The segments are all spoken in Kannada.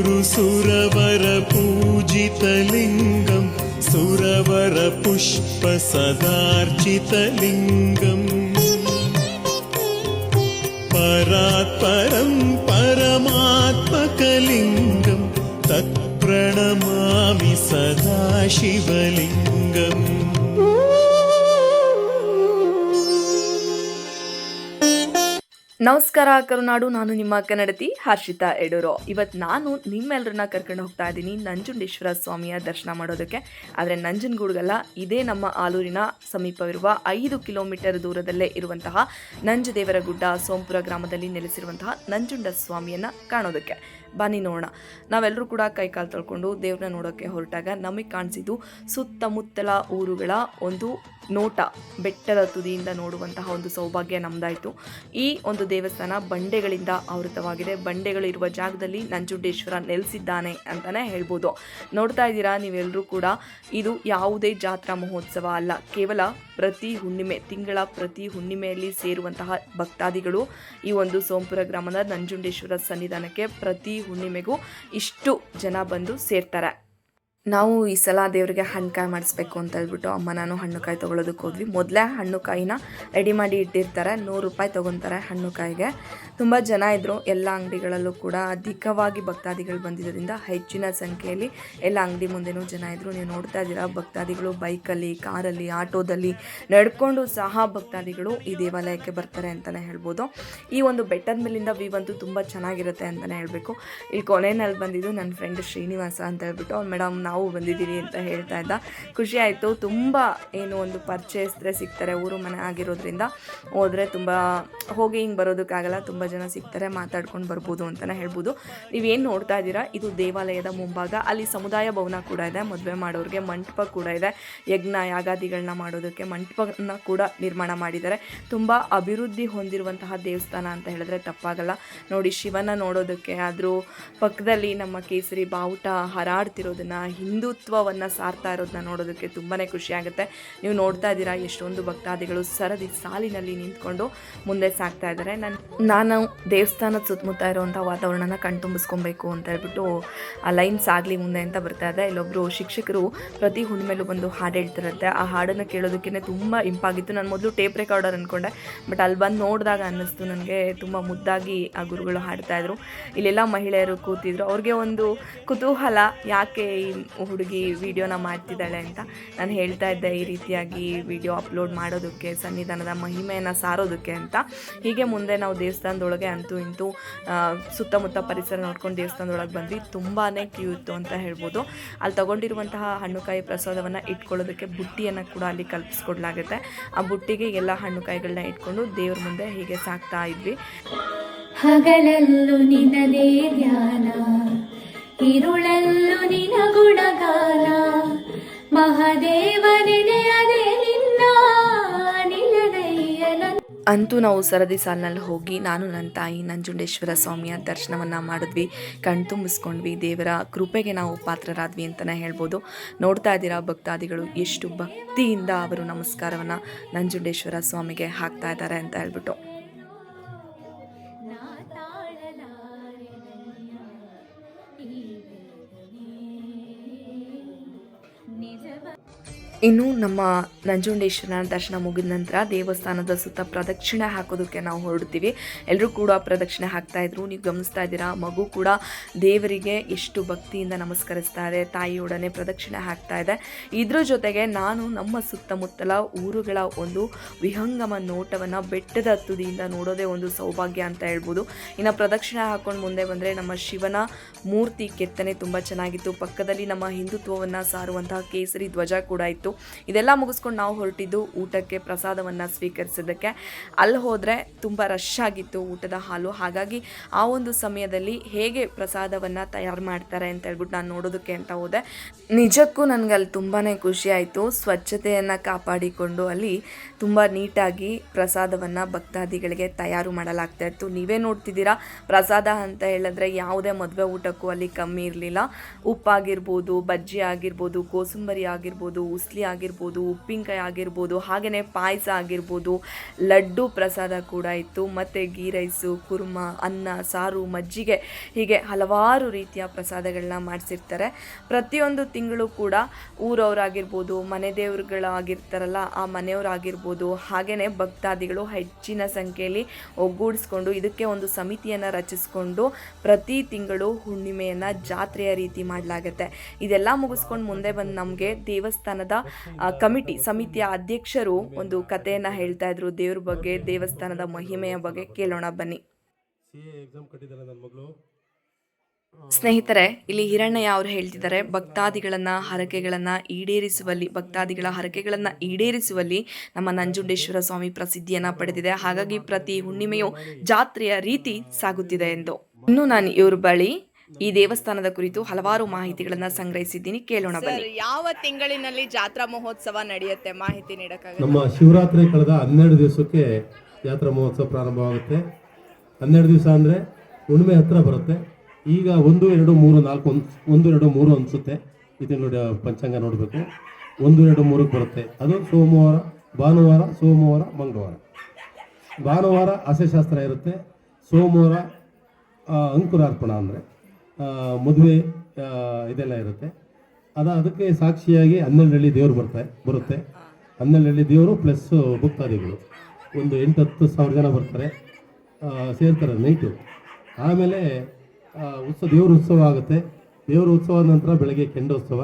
सुरवर पूजितलिङ्गं सुरवर पुष्पसदार्चितलिङ्गम् परात्परं परमात्मकलिङ्गं तत्प्रणमामि सदा शिवलिङ्गम् ನಮಸ್ಕಾರ, ಕರುನಾಡು. ನಾನು ನಿಮ್ಮ ಕನ್ನಡತಿ ಹರ್ಷಿತಾ ಎಡೂರು. ಇವತ್ತು ನಾನು ನಿಮ್ಮೆಲ್ಲರನ್ನ ಕರ್ಕೊಂಡು ಹೋಗ್ತಾ ಇದ್ದೀನಿ ನಂಜುಂಡೇಶ್ವರ ಸ್ವಾಮಿಯ ದರ್ಶನ ಮಾಡೋದಕ್ಕೆ. ಆದರೆ ನಂಜನಗೂಡ್ಗಲ್ಲ, ಇದೇ ನಮ್ಮ ಆಲೂರಿನ ಸಮೀಪವಿರುವ ಐದು ಕಿಲೋಮೀಟರ್ ದೂರದಲ್ಲೇ ಇರುವಂತಹ ನಂಜದೇವರ ಗುಡ್ಡ ಸೋಂಪುರ ಗ್ರಾಮದಲ್ಲಿ ನೆಲೆಸಿರುವಂತಹ ನಂಜುಂಡ ಸ್ವಾಮಿಯನ್ನು ಕಾಣೋದಕ್ಕೆ. ಬನ್ನಿ ನೋಡೋಣ. ನಾವೆಲ್ಲರೂ ಕೂಡ ಕೈಕಾಲು ತೊಳ್ಕೊಂಡು ದೇವ್ರನ್ನ ನೋಡೋಕ್ಕೆ ಹೊರಟಾಗ ನಮಗೆ ಕಾಣಿಸಿದ್ದು ಸುತ್ತಮುತ್ತಲ ಊರುಗಳ ಒಂದು ನೋಟ, ಬೆಟ್ಟದ ತುದಿಯಿಂದ ನೋಡುವಂತಹ ಒಂದು ಸೌಭಾಗ್ಯ ನಮ್ದಾಯಿತು. ಈ ಒಂದು ದೇವಸ್ಥಾನ ಬಂಡೆಗಳಿಂದ ಆವೃತವಾಗಿದೆ. ಬಂಡೆಗಳು ಇರುವ ಜಾಗದಲ್ಲಿ ನಂಜುಂಡೇಶ್ವರ ನೆಲೆಸಿದ್ದಾನೆ ಅಂತಲೇ ಹೇಳ್ಬೋದು. ನೋಡ್ತಾ ಇದ್ದೀರಾ ನೀವೆಲ್ಲರೂ ಕೂಡ? ಇದು ಯಾವುದೇ ಜಾತ್ರಾ ಮಹೋತ್ಸವ ಅಲ್ಲ. ಕೇವಲ ಪ್ರತಿ ಹುಣ್ಣಿಮೆ, ತಿಂಗಳ ಪ್ರತಿ ಹುಣ್ಣಿಮೆಯಲ್ಲಿ ಸೇರುವಂತಹ ಭಕ್ತಾದಿಗಳು ಈ ಒಂದು ಸೋಂಪುರ ಗ್ರಾಮದ ನಂಜುಂಡೇಶ್ವರ ಸನ್ನಿಧಾನಕ್ಕೆ ಪ್ರತಿ ಹುಣ್ಣಿಮೆಗೂ ಇಷ್ಟು ಜನ ಬಂದು ಸೇರ್ತಾರೆ. ನಾವು ಈ ಸಲ ದೇವರಿಗೆ ಹಣ್ಣುಕಾಯಿ ಮಾಡಿಸ್ಬೇಕು ಅಂತ ಹೇಳ್ಬಿಟ್ಟು ಅಮ್ಮ ನಾನು ಹಣ್ಣುಕಾಯಿ ತೊಗೊಳೋದಕ್ಕೆ ಹೋದ್ವಿ. ಮೊದಲೇ ಹಣ್ಣುಕಾಯಿನ ರೆಡಿ ಮಾಡಿ ಇಟ್ಟಿರ್ತಾರೆ. ನೂರು ರೂಪಾಯಿ ತೊಗೊತಾರೆ ಹಣ್ಣುಕಾಯಿಗೆ. ತುಂಬ ಜನ ಇದ್ದರು ಎಲ್ಲ ಅಂಗಡಿಗಳಲ್ಲೂ ಕೂಡ ಅಧಿಕವಾಗಿ ಭಕ್ತಾದಿಗಳು ಬಂದಿದ್ದರಿಂದ ಹೆಚ್ಚಿನ ಸಂಖ್ಯೆಯಲ್ಲಿ ಎಲ್ಲ ಅಂಗಡಿ ಮುಂದೆನೂ ಜನ ಇದ್ದರು ನೀವು ನೋಡ್ತಾ ಇದ್ದೀರಾ, ಭಕ್ತಾದಿಗಳು ಬೈಕಲ್ಲಿ, ಕಾರಲ್ಲಿ, ಆಟೋದಲ್ಲಿ ನಡ್ಕೊಂಡು ಸಹ ಭಕ್ತಾದಿಗಳು ಈ ದೇವಾಲಯಕ್ಕೆ ಬರ್ತಾರೆ ಅಂತಲೇ ಹೇಳ್ಬೋದು. ಈ ಒಂದು ಬೆಟ್ಟದ ಮೇಲಿಂದ ವ್ಯೂ ಅಂತೂ ತುಂಬ ಚೆನ್ನಾಗಿರುತ್ತೆ ಅಂತಲೇ ಹೇಳಬೇಕು. ಇಲ್ಲಿ ಕೊನೆಯಲ್ಲಿ ಬಂದಿದ್ದು ನನ್ನ ಫ್ರೆಂಡ್ ಶ್ರೀನಿವಾಸ ಅಂತ ಹೇಳ್ಬಿಟ್ಟು, ಮೇಡಮ್, ನಾವು ಬಂದಿದ್ದೀವಿ ಅಂತ ಹೇಳ್ತಾ ಇದ್ದ. ಖುಷಿ ಆಯಿತು. ತುಂಬ ಏನು ಒಂದು ಪರಿಚಯಿಸಿದ್ರೆ ಸಿಗ್ತಾರೆ ಊರು ಮನೆ ಆಗಿರೋದ್ರಿಂದ. ಹೋದರೆ ತುಂಬ ಹೋಗಿ ಹಿಂಗೆ ಬರೋದಕ್ಕಾಗಲ್ಲ, ತುಂಬ ಜನ ಸಿಗ್ತಾರೆ, ಮಾತಾಡ್ಕೊಂಡು ಬರ್ಬೋದು ಅಂತಲೇ ಹೇಳ್ಬೋದು. ನೀವೇನು ನೋಡ್ತಾ ಇದ್ದೀರಾ? ಇದು ದೇವಾಲಯದ ಮುಂಭಾಗ. ಅಲ್ಲಿ ಸಮುದಾಯ ಭವನ ಕೂಡ ಇದೆ. ಮದುವೆ ಮಾಡೋರಿಗೆ ಮಂಟಪ ಕೂಡ ಇದೆ. ಯಜ್ಞ ಯಾಗಾದಿಗಳನ್ನ ಮಾಡೋದಕ್ಕೆ ಮಂಟಪನ ಕೂಡ ನಿರ್ಮಾಣ ಮಾಡಿದ್ದಾರೆ. ತುಂಬ ಅಭಿವೃದ್ಧಿ ಹೊಂದಿರುವಂತಹ ದೇವಸ್ಥಾನ ಅಂತ ಹೇಳಿದ್ರೆ ತಪ್ಪಾಗಲ್ಲ. ನೋಡಿ ಶಿವನ ನೋಡೋದಕ್ಕೆ ಆದರೂ ಪಕ್ಕದಲ್ಲಿ ನಮ್ಮ ಕೇಸರಿ ಬಾವುಟ ಹಾರಾಡ್ತಿರೋದನ್ನ ಹಿಂದುತ್ವವನ್ನು ಸಾರ್ತಾ ಇರೋದನ್ನ ನೋಡೋದಕ್ಕೆ ತುಂಬಾ ಖುಷಿ ಆಗುತ್ತೆ. ನೀವು ನೋಡ್ತಾ ಇದ್ದೀರಾ, ಎಷ್ಟೊಂದು ಭಕ್ತಾದಿಗಳು ಸರದಿ ಸಾಲಿನಲ್ಲಿ ನಿಂತ್ಕೊಂಡು ಮುಂದೆ ಸಾಗ್ತಾ ಇದ್ದಾರೆ. ನಾನು ನಾನು ದೇವಸ್ಥಾನದ ಸುತ್ತಮುತ್ತ ಇರುವಂಥ ವಾತಾವರಣನ ಕಣ್ತುಂಬಿಸ್ಕೊಬೇಕು ಅಂತ ಹೇಳ್ಬಿಟ್ಟು ಆ ಲೈನ್ ಆಗಲಿ ಮುಂದೆ ಅಂತ ಬರ್ತಾ ಇದೆ. ಇಲ್ಲೊಬ್ಬರು ಶಿಕ್ಷಕರು ಪ್ರತಿ ಹುಣ್ಣಿಮೆಲೂ ಬಂದು ಹಾಡು ಹೇಳ್ತಿರುತ್ತೆ. ಆ ಹಾಡನ್ನು ಕೇಳೋದಕ್ಕೆ ತುಂಬ ಇಂಪಾಗಿತ್ತು. ನಾನು ಮೊದಲು ಟೇಪ್ ರೆಕಾರ್ಡರ್ ಅಂದ್ಕೊಂಡೆ ಬಟ್ ಅಲ್ಲಿ ಬಂದು ನೋಡಿದಾಗ ಅನ್ನಿಸ್ತು ನನಗೆ. ತುಂಬ ಮುದ್ದಾಗಿ ಆ ಗುರುಗಳು ಹಾಡ್ತಾಯಿದ್ರು ಇಲ್ಲೆಲ್ಲ ಮಹಿಳೆಯರು ಕೂತಿದ್ರು. ಅವ್ರಿಗೆ ಒಂದು ಕುತೂಹಲ ಯಾಕೆ ಹುಡುಗಿ ವಿಡಿಯೋನ ಮಾಡ್ತಿದ್ದಾಳೆ ಅಂತ ನಾನು ಹೇಳ್ತಾ ಇದ್ದೆ ಈ ರೀತಿಯಾಗಿ ವಿಡಿಯೋ ಅಪ್ಲೋಡ್ ಮಾಡೋದಕ್ಕೆ, ಸನ್ನಿಧಾನದ ಮಹಿಮೆಯನ್ನು ಸಾರೋದಕ್ಕೆ ಅಂತ. ಹೀಗೆ ಮುಂದೆ ನಾವು ದೇವಸ್ಥಾನದೊಳಗೆ ಅಂತೂ ಇಂತೂ ಸುತ್ತಮುತ್ತ ಪರಿಸರ ನೋಡ್ಕೊಂಡು ದೇವಸ್ಥಾನದೊಳಗೆ ಬಂದ್ವಿ. ತುಂಬಾ ಕ್ಯೂ ಇತ್ತು ಅಂತ ಹೇಳ್ಬೋದು. ಅಲ್ಲಿ ತಗೊಂಡಿರುವಂತಹ ಹಣ್ಣುಕಾಯಿ ಪ್ರಸಾದವನ್ನು ಇಟ್ಕೊಳ್ಳೋದಕ್ಕೆ ಬುಟ್ಟಿಯನ್ನು ಕೂಡ ಅಲ್ಲಿ ಕಲ್ಪಿಸ್ಕೊಡ್ಲಾಗುತ್ತೆ. ಆ ಬುಟ್ಟಿಗೆ ಎಲ್ಲ ಹಣ್ಣುಕಾಯಿಗಳನ್ನ ಇಟ್ಕೊಂಡು ದೇವ್ರ ಮುಂದೆ ಹೀಗೆ ಸಾಕ್ತಾ ಇದ್ವಿ. ಹಗಲಲ್ಲೂ ನಿನ್ನದೇ ಧ್ಯಾನ. ನಿನ ಗುಣಗಾನ ಅಂತೂ ನಾವು ಸರದಿ ಸಾಲಿನಲ್ಲಿ ಹೋಗಿ ನಾನು, ನನ್ನ ತಾಯಿ ನಂಜುಂಡೇಶ್ವರ ಸ್ವಾಮಿಯ ದರ್ಶನವನ್ನು ಮಾಡಿದ್ವಿ. ಕಣ್ತುಂಬಿಸ್ಕೊಂಡ್ವಿ ದೇವರ ಕೃಪೆಗೆ ನಾವು ಪಾತ್ರರಾದ್ವಿ ಅಂತಲೇ ಹೇಳ್ಬೋದು. ನೋಡ್ತಾ ಇದ್ದೀರಾ ಭಕ್ತಾದಿಗಳು, ಎಷ್ಟು ಭಕ್ತಿಯಿಂದ ಅವರು ನಮಸ್ಕಾರವನ್ನು ನಂಜುಂಡೇಶ್ವರ ಸ್ವಾಮಿಗೆ ಹಾಕ್ತಾ ಇದ್ದಾರೆ ಅಂತ ಹೇಳ್ಬಿಟ್ಟು. ಇನ್ನು ನಮ್ಮ ನಂಜುಂಡೇಶ್ವರನ ದರ್ಶನ ಮುಗಿದ ನಂತರ ದೇವಸ್ಥಾನದ ಸುತ್ತ ಪ್ರದಕ್ಷಿಣೆ ಹಾಕೋದಕ್ಕೆ ನಾವು ಹೊರಡ್ತೀವಿ ಎಲ್ಲರೂ ಕೂಡ ಪ್ರದಕ್ಷಿಣೆ ಹಾಕ್ತಾ ಇದ್ರು. ನೀವು ಗಮನಿಸ್ತಾ ಇದ್ದೀರಾ, ಮಗು ಕೂಡ ದೇವರಿಗೆ ಎಷ್ಟು ಭಕ್ತಿಯಿಂದ ನಮಸ್ಕರಿಸ್ತಾ ಇದೆ, ತಾಯಿಯೊಡನೆ ಪ್ರದಕ್ಷಿಣೆ ಹಾಕ್ತಾ ಇದೆ. ಇದ್ರ ಜೊತೆಗೆ ನಾನು ನಮ್ಮ ಸುತ್ತಮುತ್ತಲ ಊರುಗಳ ಒಂದು ವಿಹಂಗಮ ನೋಟವನ್ನು ಬೆಟ್ಟದ ತುದಿಯಿಂದ ನೋಡೋದೇ ಒಂದು ಸೌಭಾಗ್ಯ ಅಂತ ಹೇಳ್ಬೋದು. ಇನ್ನು ಪ್ರದಕ್ಷಿಣೆ ಹಾಕೊಂಡು ಮುಂದೆ ಬಂದರೆ ನಮ್ಮ ಶಿವನ ಮೂರ್ತಿ ಕೆತ್ತನೆ ತುಂಬ ಚೆನ್ನಾಗಿತ್ತು. ಪಕ್ಕದಲ್ಲಿ ನಮ್ಮ ಹಿಂದುತ್ವವನ್ನು ಸಾರುವಂತಹ ಕೇಸರಿ ಧ್ವಜ ಕೂಡ ಇತ್ತು. ಇದೆಲ್ಲ ಮುಗಿಸ್ಕೊಂಡು ನಾವು ಹೊರಟಿದ್ದು ಊಟಕ್ಕೆ ಪ್ರಸಾದವನ್ನು ಸ್ವೀಕರಿಸೋದಕ್ಕೆ. ಅಲ್ಲಿ ಹೋದರೆ ತುಂಬ ರಶ್ ಆಗಿತ್ತು ಊಟದ ಹಾಲು. ಹಾಗಾಗಿ ಆ ಒಂದು ಸಮಯದಲ್ಲಿ ಹೇಗೆ ಪ್ರಸಾದವನ್ನು ತಯಾರು ಮಾಡ್ತಾರೆ ಅಂತ ಹೇಳ್ಬಿಟ್ಟು ನಾನು ನೋಡೋದಕ್ಕೆ ಅಂತ ಹೋದೆ. ನಿಜಕ್ಕೂ ನನಗೆ ಅಲ್ಲಿ ತುಂಬಾ ಖುಷಿ ಆಯಿತು. ಸ್ವಚ್ಛತೆಯನ್ನು ಕಾಪಾಡಿಕೊಂಡು ಅಲ್ಲಿ ತುಂಬ ನೀಟಾಗಿ ಪ್ರಸಾದವನ್ನು ಭಕ್ತಾದಿಗಳಿಗೆ ತಯಾರು ಮಾಡಲಾಗ್ತಾ ಇತ್ತು. ನೀವೇ ನೋಡ್ತಿದ್ದೀರಾ, ಪ್ರಸಾದ ಅಂತ ಹೇಳಿದ್ರೆ ಯಾವುದೇ ಮದುವೆ ಊಟಕ್ಕೂ ಅಲ್ಲಿ ಕಮ್ಮಿ ಇರಲಿಲ್ಲ. ಉಪ್ಪಾಗಿರ್ಬೋದು, ಬಜ್ಜಿ ಆಗಿರ್ಬೋದು, ಕೋಸಂಬರಿ ಆಗಿರ್ಬೋದು, ಉಸ್ಲಿ ಉಸ್ಲಿ ಆಗಿರ್ಬೋದು, ಉಪ್ಪಿನಕಾಯಿ ಆಗಿರ್ಬೋದು ಹಾಗೆಯೇ ಪಾಯಸ ಆಗಿರ್ಬೋದು, ಲಡ್ಡು ಪ್ರಸಾದ ಕೂಡ ಇತ್ತು. ಮತ್ತು ಗೀ ರೈಸು, ಕುರ್ಮ, ಅನ್ನ, ಸಾರು, ಮಜ್ಜಿಗೆ ಹೀಗೆ ಹಲವಾರು ರೀತಿಯ ಪ್ರಸಾದಗಳನ್ನ ಮಾಡಿಸಿರ್ತಾರೆ. ಪ್ರತಿಯೊಂದು ತಿಂಗಳು ಕೂಡ ಊರವರಾಗಿರ್ಬೋದು, ಮನೆ ದೇವ್ರುಗಳಾಗಿರ್ತಾರಲ್ಲ, ಆ ಮನೆಯವರಾಗಿರ್ಬೋದು ಹಾಗೆಯೇ ಭಕ್ತಾದಿಗಳು ಹೆಚ್ಚಿನ ಸಂಖ್ಯೆಯಲ್ಲಿ ಒಗ್ಗೂಡಿಸ್ಕೊಂಡು ಇದಕ್ಕೆ ಒಂದು ಸಮಿತಿಯನ್ನು ರಚಿಸ್ಕೊಂಡು ಪ್ರತಿ ತಿಂಗಳು ಹುಣ್ಣಿಮೆಯನ್ನು ಜಾತ್ರೆಯ ರೀತಿ ಮಾಡಲಾಗುತ್ತೆ. ಇದೆಲ್ಲ ಮುಗಿಸ್ಕೊಂಡು ಮುಂದೆ ಬಂದು ನಮಗೆ ದೇವಸ್ಥಾನದ ಕಮಿಟಿ ಸಮಿತಿಯ ಅಧ್ಯಕ್ಷರು ಒಂದು ಕಥೆಯನ್ನು ಹೇಳ್ತಾ ಇದ್ರು. ದೇವ್ರ ಬಗ್ಗೆ, ದೇವಸ್ಥಾನದ ಮಹಿಮೆಯ ಬಗ್ಗೆ ಕೇಳೋಣ ಬನ್ನಿ. ಸ್ನೇಹಿತರೆ, ಇಲ್ಲಿ ಹಿರಣ್ಣಯ್ಯ ಅವರು ಹೇಳ್ತಿದ್ದಾರೆ, ಭಕ್ತಾದಿಗಳನ್ನ ಹರಕೆಗಳನ್ನ ಈಡೇರಿಸುವಲ್ಲಿ, ಭಕ್ತಾದಿಗಳ ಹರಕೆಗಳನ್ನ ಈಡೇರಿಸುವಲ್ಲಿ ನಮ್ಮ ನಂಜುಂಡೇಶ್ವರ ಸ್ವಾಮಿ ಪ್ರಸಿದ್ಧಿಯನ್ನ ಪಡೆದಿದೆ. ಹಾಗಾಗಿ ಪ್ರತಿ ಹುಣ್ಣಿಮೆಯು ಜಾತ್ರೆಯ ರೀತಿ ಸಾಗುತ್ತಿದೆ ಎಂದು. ಇನ್ನು ನಾನು ಇವ್ರ ಬಳಿ ಈ ದೇವಸ್ಥಾನದ ಕುರಿತು ಹಲವಾರು ಮಾಹಿತಿಗಳನ್ನ ಸಂಗ್ರಹಿಸಿದ್ದೀನಿ. ಕೇಳೋಣ ಬನ್ನಿ. ಯಾವ ತಿಂಗಳಿನಲ್ಲಿ ಜಾತ್ರಾ ಮಹೋತ್ಸವ ನಡೆಯುತ್ತೆ? ಮಾಹಿತಿ ನೀಡಕ್ಕಾಗಲ್ಲ. ನಮ್ಮ ಶಿವರಾತ್ರಿ ಕಳೆದ ಹನ್ನೆರಡು ದಿವಸಕ್ಕೆ ಜಾತ್ರಾ ಮಹೋತ್ಸವ ಪ್ರಾರಂಭವಾಗುತ್ತೆ. ಹನ್ನೆರಡು ದಿವಸ ಅಂದ್ರೆ ಹುಣ್ಣಿಮೆ ಹತ್ರ ಬರುತ್ತೆ. ಈಗ ಒಂದು ಎರಡು ಮೂರು ನಾಲ್ಕು ಒಂದು ಒಂದು ಎರಡು ಮೂರು ಅನಿಸುತ್ತೆ. ಈ ತಿಂಗಳು ಪಂಚಾಂಗ ನೋಡಬೇಕು. ಒಂದು ಎರಡು ಮೂರಕ್ಕೆ ಬರುತ್ತೆ. ಅದು ಸೋಮವಾರ ಭಾನುವಾರ ಸೋಮವಾರ ಮಂಗಳವಾರ. ಭಾನುವಾರ ಅಸೆಶಾಸ್ತ್ರ ಇರುತ್ತೆ. ಸೋಮವಾರ ಆ, ಅಂಕುರಾರ್ಪಣ ಅಂದರೆ. ಮದುವೆ ಇದೆಲ್ಲ ಇರುತ್ತೆ. ಅದ ಅದಕ್ಕೆ ಸಾಕ್ಷಿಯಾಗಿ ಹನ್ನೆರಡರಲ್ಲಿ ದೇವರು ಬರ್ತಾರೆ ಬರುತ್ತೆ. ಹನ್ನೆರಡರಲ್ಲಿ ದೇವರು ಪ್ಲಸ್ ಭಕ್ತಾದಿಗಳು. ಒಂದು ಎಂಟು ಹತ್ತು ಸಾವಿರ ಜನ ಬರ್ತಾರೆ. ಸೇರ್ತಾರೆ ನೈಟು ಆಮೇಲೆ ಉತ್ಸವ ದೇವ್ರ ಉತ್ಸವ ಆಗುತ್ತೆ. ದೇವ್ರ ಉತ್ಸವ ನಂತರ ಬೆಳಗ್ಗೆ ಕೆಂಡೋತ್ಸವ.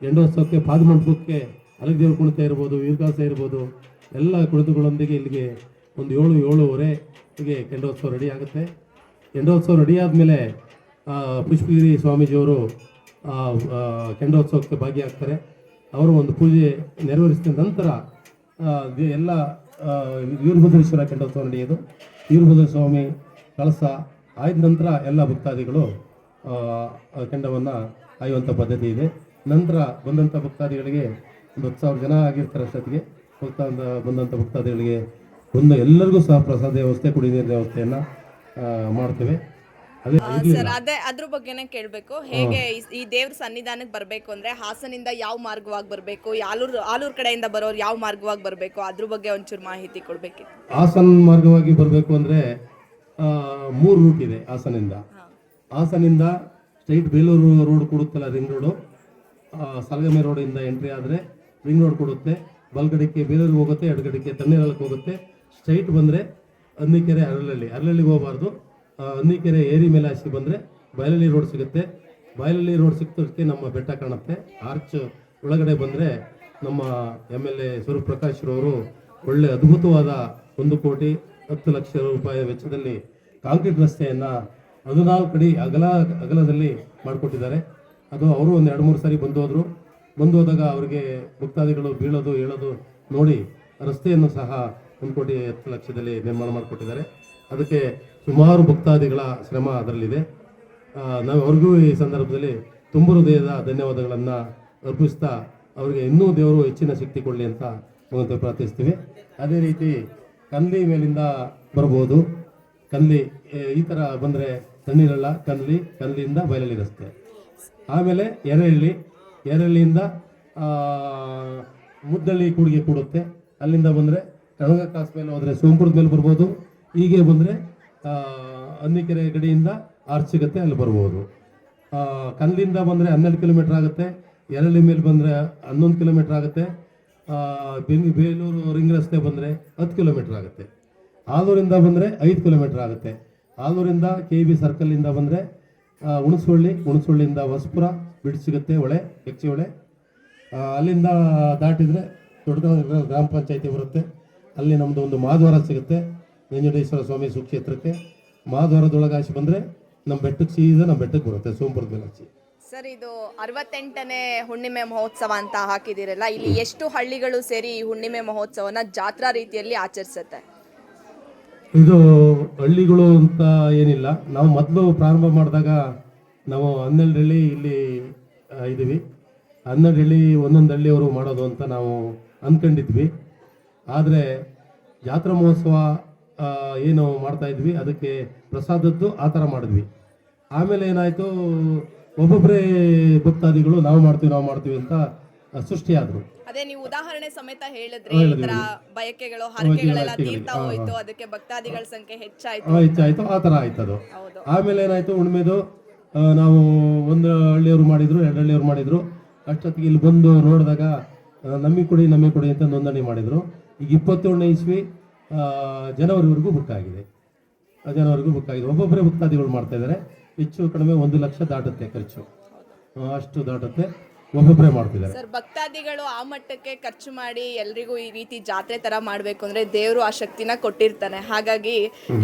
ಕೆಂಡೋತ್ಸವಕ್ಕೆ ಪಾದಮಂಟಪಕ್ಕೆ ಅಲಗ ದೇವ್ರ ಕುಣಿತ ಇರ್ಬೋದು, ವೀರಗಾಸ ಇರ್ಬೋದು, ಎಲ್ಲ ಕುಣಿತಗಳೊಂದಿಗೆ ಇಲ್ಲಿಗೆ ಒಂದು ಏಳು, ಏಳುವರೆಗೆ ಕೆಂಡೋತ್ಸವ ರೆಡಿ ಆಗುತ್ತೆ. ಕೆಂಡೋತ್ಸವ ರೆಡಿ ಆದಮೇಲೆ ಪುಷ್ಪಗಿರಿ ಸ್ವಾಮೀಜಿಯವರು ಕೆಂಡೋತ್ಸವಕ್ಕೆ ಭಾಗಿಯಾಗ್ತಾರೆ. ಅವರು ಒಂದು ಪೂಜೆ ನೆರವೇರಿಸಿದ ನಂತರ ಎಲ್ಲ ವೀರಭದ್ರೇಶ್ವರ ಕೆಂಡೋತ್ಸವ ನಡೆಯೋದು. ವೀರಭದ್ರ ಸ್ವಾಮಿ ಕಳಸ ಆಯ್ದ ನಂತರ ಎಲ್ಲ ಭಕ್ತಾದಿಗಳು ಕೆಂಡವನ್ನು ಆಯುವಂಥ ಪದ್ಧತಿ ಇದೆ. ನಂತರ ಬಂದಂಥ ಭಕ್ತಾದಿಗಳಿಗೆ ಒಂದು ಹತ್ತು ಸಾವಿರ ಜನ ಆಗಿರ್ತಾರೆ ಅಷ್ಟೊತ್ತಿಗೆ. ಭಕ್ತ ಬಂದಂಥ ಭಕ್ತಾದಿಗಳಿಗೆ ಒಂದು ಎಲ್ಲರಿಗೂ ಸಹ ಪ್ರಸಾದ ವ್ಯವಸ್ಥೆ ಕುಡಿಯ ವ್ಯವಸ್ಥೆಯನ್ನು ಮಾಡ್ತೇವೆ. ಸರ್ ಅದೇ ಅದ್ರ ಬಗ್ಗೆನೇ ಕೇಳಬೇಕು. ಹೇಗೆ ಈ- ಈ ದೇವ್ರ ಸನ್ನಿಧಾನಕ್ಕೆ ಬರಬೇಕು ಅಂದ್ರೆ ಹಾಸನಿಂದ ಯಾವ ಮಾರ್ಗವಾಗಿ ಬರಬೇಕು ಆಲೂರ್ ಆಲೂರ್ ಕಡೆಯಿಂದ ಬರೋರು ಯಾವ ಮಾರ್ಗವಾಗಿ ಬರಬೇಕು ಅದ್ರ ಬಗ್ಗೆ ಒಂಚೂರು ಮಾಹಿತಿ ಕೊಡ್ಬೇಕಿತ್ತು. ಹಾಸನ್ ಮಾರ್ಗವಾಗಿ ಬರಬೇಕು ಅಂದರೆ ಮೂರು ರೂಟ್ ಇದೆ ಹಾಸನಿಂದ. ಹಾಸನಿಂದ ಸ್ಟ್ರೈಟ್ ಬೇಲೂರು ರೋಡ್ ಕೊಡುತ್ತಲ್ಲ ರಿಂಗ್ ರೋಡು ಸಲಗಮೆ ರೋಡಿಂದ ಎಂಟ್ರಿ ಆದರೆ ರಿಂಗ್ ರೋಡ್ ಕೊಡುತ್ತೆ. ಬಲ್ಗಡೆಗೆ ಬೇಲೂರಿಗೆ ಹೋಗುತ್ತೆ ಎಡಗಡಿಕೆ ತಣ್ಣೀರಲ್ಲಿ ಹೋಗುತ್ತೆ. ಸ್ಟ್ರೈಟ್ ಬಂದರೆ ಅನ್ನಿಕೆರೆ ಅರಳಲ್ಲಿ ಅರಳಲ್ಲಿಗೆ ಹೋಗಬಾರ್ದು. ಅನ್ನಿಕೆರೆ ಏರಿ ಮೇಲೆ ಹಾಸಿ ಬಂದರೆ ಬಯಲಲ್ಲಿ ರೋಡ್ ಸಿಗುತ್ತೆ. ಬಯಲಲ್ಲಿ ರೋಡ್ ಸಿಕ್ತದಕ್ಕೆ ನಮ್ಮ ಬೆಟ್ಟ ಕಾಣುತ್ತೆ. ಆರ್ಚ್ ಒಳಗಡೆ ಬಂದರೆ ನಮ್ಮ ಎಂ ಎಲ್ ಎ ಪ್ರಕಾಶ್ ರವರು ಒಳ್ಳೆ ಅದ್ಭುತವಾದ ಒಂದು ಕೋಟಿ ಹತ್ತು ಲಕ್ಷ ರೂಪಾಯಿ ವೆಚ್ಚದಲ್ಲಿ ಕಾಂಕ್ರೀಟ್ ರಸ್ತೆಯನ್ನು ಹದಿನಾಲ್ಕು ಅಡಿ ಅಗಲ ಅಗಲದಲ್ಲಿ ಮಾಡಿಕೊಟ್ಟಿದ್ದಾರೆ. ಅದು ಅವರು ಒಂದು ಎರಡು ಮೂರು ಸಾರಿ ಬಂದು ಹೋದರು ಬಂದು ಹೋದಾಗ ಅವರಿಗೆ ಭಕ್ತಾದಿಗಳು ಬೀಳೋದು, ಹೇಳೋದು ನೋಡಿ, ರಸ್ತೆಯನ್ನು ಸಹ ಒಂದು ಕೋಟಿ ಹತ್ತು ಲಕ್ಷದಲ್ಲಿ ನಿರ್ಮಾಣ ಮಾಡಿಕೊಟ್ಟಿದ್ದಾರೆ. ಅದಕ್ಕೆ ಸುಮಾರು ಭಕ್ತಾದಿಗಳ ಶ್ರಮ ಅದರಲ್ಲಿದೆ. ನಾವು ಅವ್ರಿಗೂ ಈ ಸಂದರ್ಭದಲ್ಲಿ ತುಂಬ ಹೃದಯದ ಧನ್ಯವಾದಗಳನ್ನು ಅರ್ಪಿಸ್ತಾ ಅವರಿಗೆ ಇನ್ನೂ ದೇವರು ಹೆಚ್ಚಿನ ಶಕ್ತಿ ಕೊಡಲಿ ಅಂತ ಭಗವಂತ ಪ್ರಾರ್ಥಿಸ್ತೀವಿ. ಅದೇ ರೀತಿ ಕಂದಿ ಮೇಲಿಂದ ಬರ್ಬೋದು. ಕನ್ಲಿ ಈ ಥರ ಬಂದರೆ ತಣ್ಣೀರಲ್ಲ ಕನ್ಲಿ ಕನ್ಲಿಯಿಂದ ಬಯಲಲ್ಲಿ ರಸ್ತೆ ಆಮೇಲೆ ಎರೆಹಳ್ಳಿ, ಎರೆಹಳ್ಳಿಯಿಂದ ಮುದ್ದಳ್ಳಿ ಕೂಡಿಗೆ ಕೂಡುತ್ತೆ. ಅಲ್ಲಿಂದ ಬಂದರೆ ಕಣಗ ಕಾಸು ಮೇಲೆ ಹೋದರೆ ಸೋಂಪುರದ ಮೇಲೆ ಬರ್ಬೋದು. ಹೀಗೆ ಬಂದರೆ ಅನ್ನಿಕೆರೆ ಗಡಿಯಿಂದ ಆರ್ಚ್ ಸಿಗುತ್ತೆ, ಅಲ್ಲಿ ಬರ್ಬೋದು. ಕಲ್ಲಿಂದ ಬಂದರೆ ಹನ್ನೆರಡು ಕಿಲೋಮೀಟ್ರ್ ಆಗುತ್ತೆ ಎರಳಿ ಮೇಲೆ ಬಂದರೆ ಹನ್ನೊಂದು ಕಿಲೋಮೀಟ್ರ್ ಆಗುತ್ತೆ ಬೆಂಗ್- ಬೇಲೂರು ರಿಂಗ್ ರಸ್ತೆ ಬಂದರೆ ಹತ್ತು ಕಿಲೋಮೀಟ್ರ್ ಆಗುತ್ತೆ. ಆಲೂರಿಂದ ಬಂದರೆ ಐದು ಕಿಲೋಮೀಟ್ರ್ ಆಗುತ್ತೆ. ಆಲೂರಿಂದ ಕೆ ಬಿ ಸರ್ಕಲಿಂದ ಬಂದರೆ ಹುಣಸೊಳ್ಳಿ ಹುಣಸೊಳ್ಳಿಯಿಂದ ಹೊಸಪುರ ಬಿಡ್ ಸಿಗುತ್ತೆ, ಹೊಳೆ ಹೆಚ್ಚಿ ಹೊಳೆ. ಅಲ್ಲಿಂದ ದಾಟಿದರೆ ದೊಡ್ಡ ಗ್ರಾಮ ಪಂಚಾಯಿತಿ ಬರುತ್ತೆ. ಅಲ್ಲಿ ನಮ್ಮದು ಒಂದು ಮಾದ್ವಾರ ಸಿಗುತ್ತೆ. ನಂಜುಂಡೇಶ್ವರ ಸ್ವಾಮಿ ಸುಕ್ಷೇತ್ರಕ್ಕೆ ಮಾಧವಾರದೊಳಗೆ ಹಾಸಿ ಬಂದರೆ ನಮ್ಮ ಬೆಟ್ಟಕ್ಕೆ ಸೀದಾ ನಮ್ಮ ಬೆಟ್ಟಕ್ಕೆ ಬರುತ್ತೆ ಸೋಮಪುರದ ಮೇಲೆ ಸರ್ ಇದು ಅರವತ್ತೆಂಟನೇ ಹುಣ್ಣಿಮೆ ಮಹೋತ್ಸವ ಅಂತ ಹಾಕಿದಿರಲ್ಲ ಇಲ್ಲಿ ಎಷ್ಟು ಹಳ್ಳಿಗಳು ಸೇರಿ ಈ ಹುಣ್ಣಿಮೆ ಮಹೋತ್ಸವನ ಜಾತ್ರಾ ರೀತಿಯಲ್ಲಿ ಆಚರಿಸುತ್ತೆ? ಇದು ಹಳ್ಳಿಗಳು ಅಂತ ಏನಿಲ್ಲ. ನಾವು ಮೊದಲು ಪ್ರಾರಂಭ ಮಾಡಿದಾಗ ನಾವು ಹನ್ನೆರಡು ಹಳ್ಳಿ ಇಲ್ಲಿ ಆ, ಇದ್ದೀವಿ. ಹನ್ನೆರಡು ಹಳ್ಳಿ ಒಂದೊಂದು ಹಳ್ಳಿಯವರು ಮಾಡೋದು ಅಂತ ನಾವು ಅಂದ್ಕೊಂಡಿದ್ವಿ ಆದರೆ ಜಾತ್ರಾ ಮಹೋತ್ಸವ ಏನು ಮಾಡ್ತಾ ಇದ್ವಿ? ಅದಕ್ಕೆ ಪ್ರಸಾದದ್ದು ಆ ಥರ ಮಾಡಿದ್ವಿ. ಆಮೇಲೆ ಏನಾಯಿತು? ಒಬ್ಬೊಬ್ಬರೇ ಭಕ್ತಾದಿಗಳು ನಾವು ಮಾಡ್ತೀವಿ ನಾವು ಮಾಡ್ತೀವಿ ಅಂತ ಸೃಷ್ಟಿಯಾದರು. ಅದೇ ನೀವು ಉದಾಹರಣೆ ಸಮೇತ ಹೇಳಿದ್ರಿ ಈ ತರ ಬಯಕೆಗಳು ಹರಕೆಗಳೆಲ್ಲ ತೀರ್ತಾ ಹೋಯ್ತು ಅದಕ್ಕೆ ಭಕ್ತಾದಿಗಳ ಸಂಖ್ಯೆ ಹೆಚ್ಚಾಯ್ತು. ಹೆಚ್ಚಾಯ್ತು ಆ ಆಯ್ತು ಅದು. ಆಮೇಲೆ ಏನಾಯ್ತು? ಉಣ್ಮೆದು ನಾವು ಒಂದು ಹಳ್ಳಿಯವರು ಮಾಡಿದ್ರು ಎರಡು ಹಳ್ಳಿಯವರು ಮಾಡಿದ್ರು. ಅಷ್ಟೊತ್ತಿಗೆ ಇಲ್ಲಿ ಬಂದು ನೋಡಿದಾಗ ನಮಗೆ ಕೊಡಿ ನಮಗೆ ಕೊಡಿ ಅಂತ ನೋಂದಣಿ ಮಾಡಿದ್ರು. ಈಗ ಇಪ್ಪತ್ತೇಳನೇ ಇಸ್ವಿ ಜನವರಿವರೆಗೂ ಬುಕ್ ಆಗಿದೆ ಜನವರಿಗೂ ಬುಕ್ ಆಗಿದೆ ಒಬ್ಬೊಬ್ಬರೇ ಭಕ್ತಾದಿಗಳು ಮಾಡ್ತಾ ಇದ್ದಾರೆ. ಹೆಚ್ಚು ಕಡಿಮೆ ಒಂದು ಲಕ್ಷ ದಾಟುತ್ತೆ ಖರ್ಚು. ಅಷ್ಟು ದಾಟುತ್ತೆ. ಒಬ್ಬೊಬ್ಬರೇ ಮಾಡ್ತಿದ್ದಾರೆ. ಸರ್ ಭಕ್ತಾದಿಗಳು ಆ ಮಟ್ಟಕ್ಕೆ ಖರ್ಚು ಮಾಡಿ ಎಲ್ರಿಗೂ ಈ ರೀತಿ ಜಾತ್ರೆ ತರ ಮಾಡ್ಬೇಕು ಅಂದ್ರೆ ದೇವರು ಆ ಶಕ್ತಿನ ಕೊಟ್ಟಿರ್ತಾನೆ. ಹಾಗಾಗಿ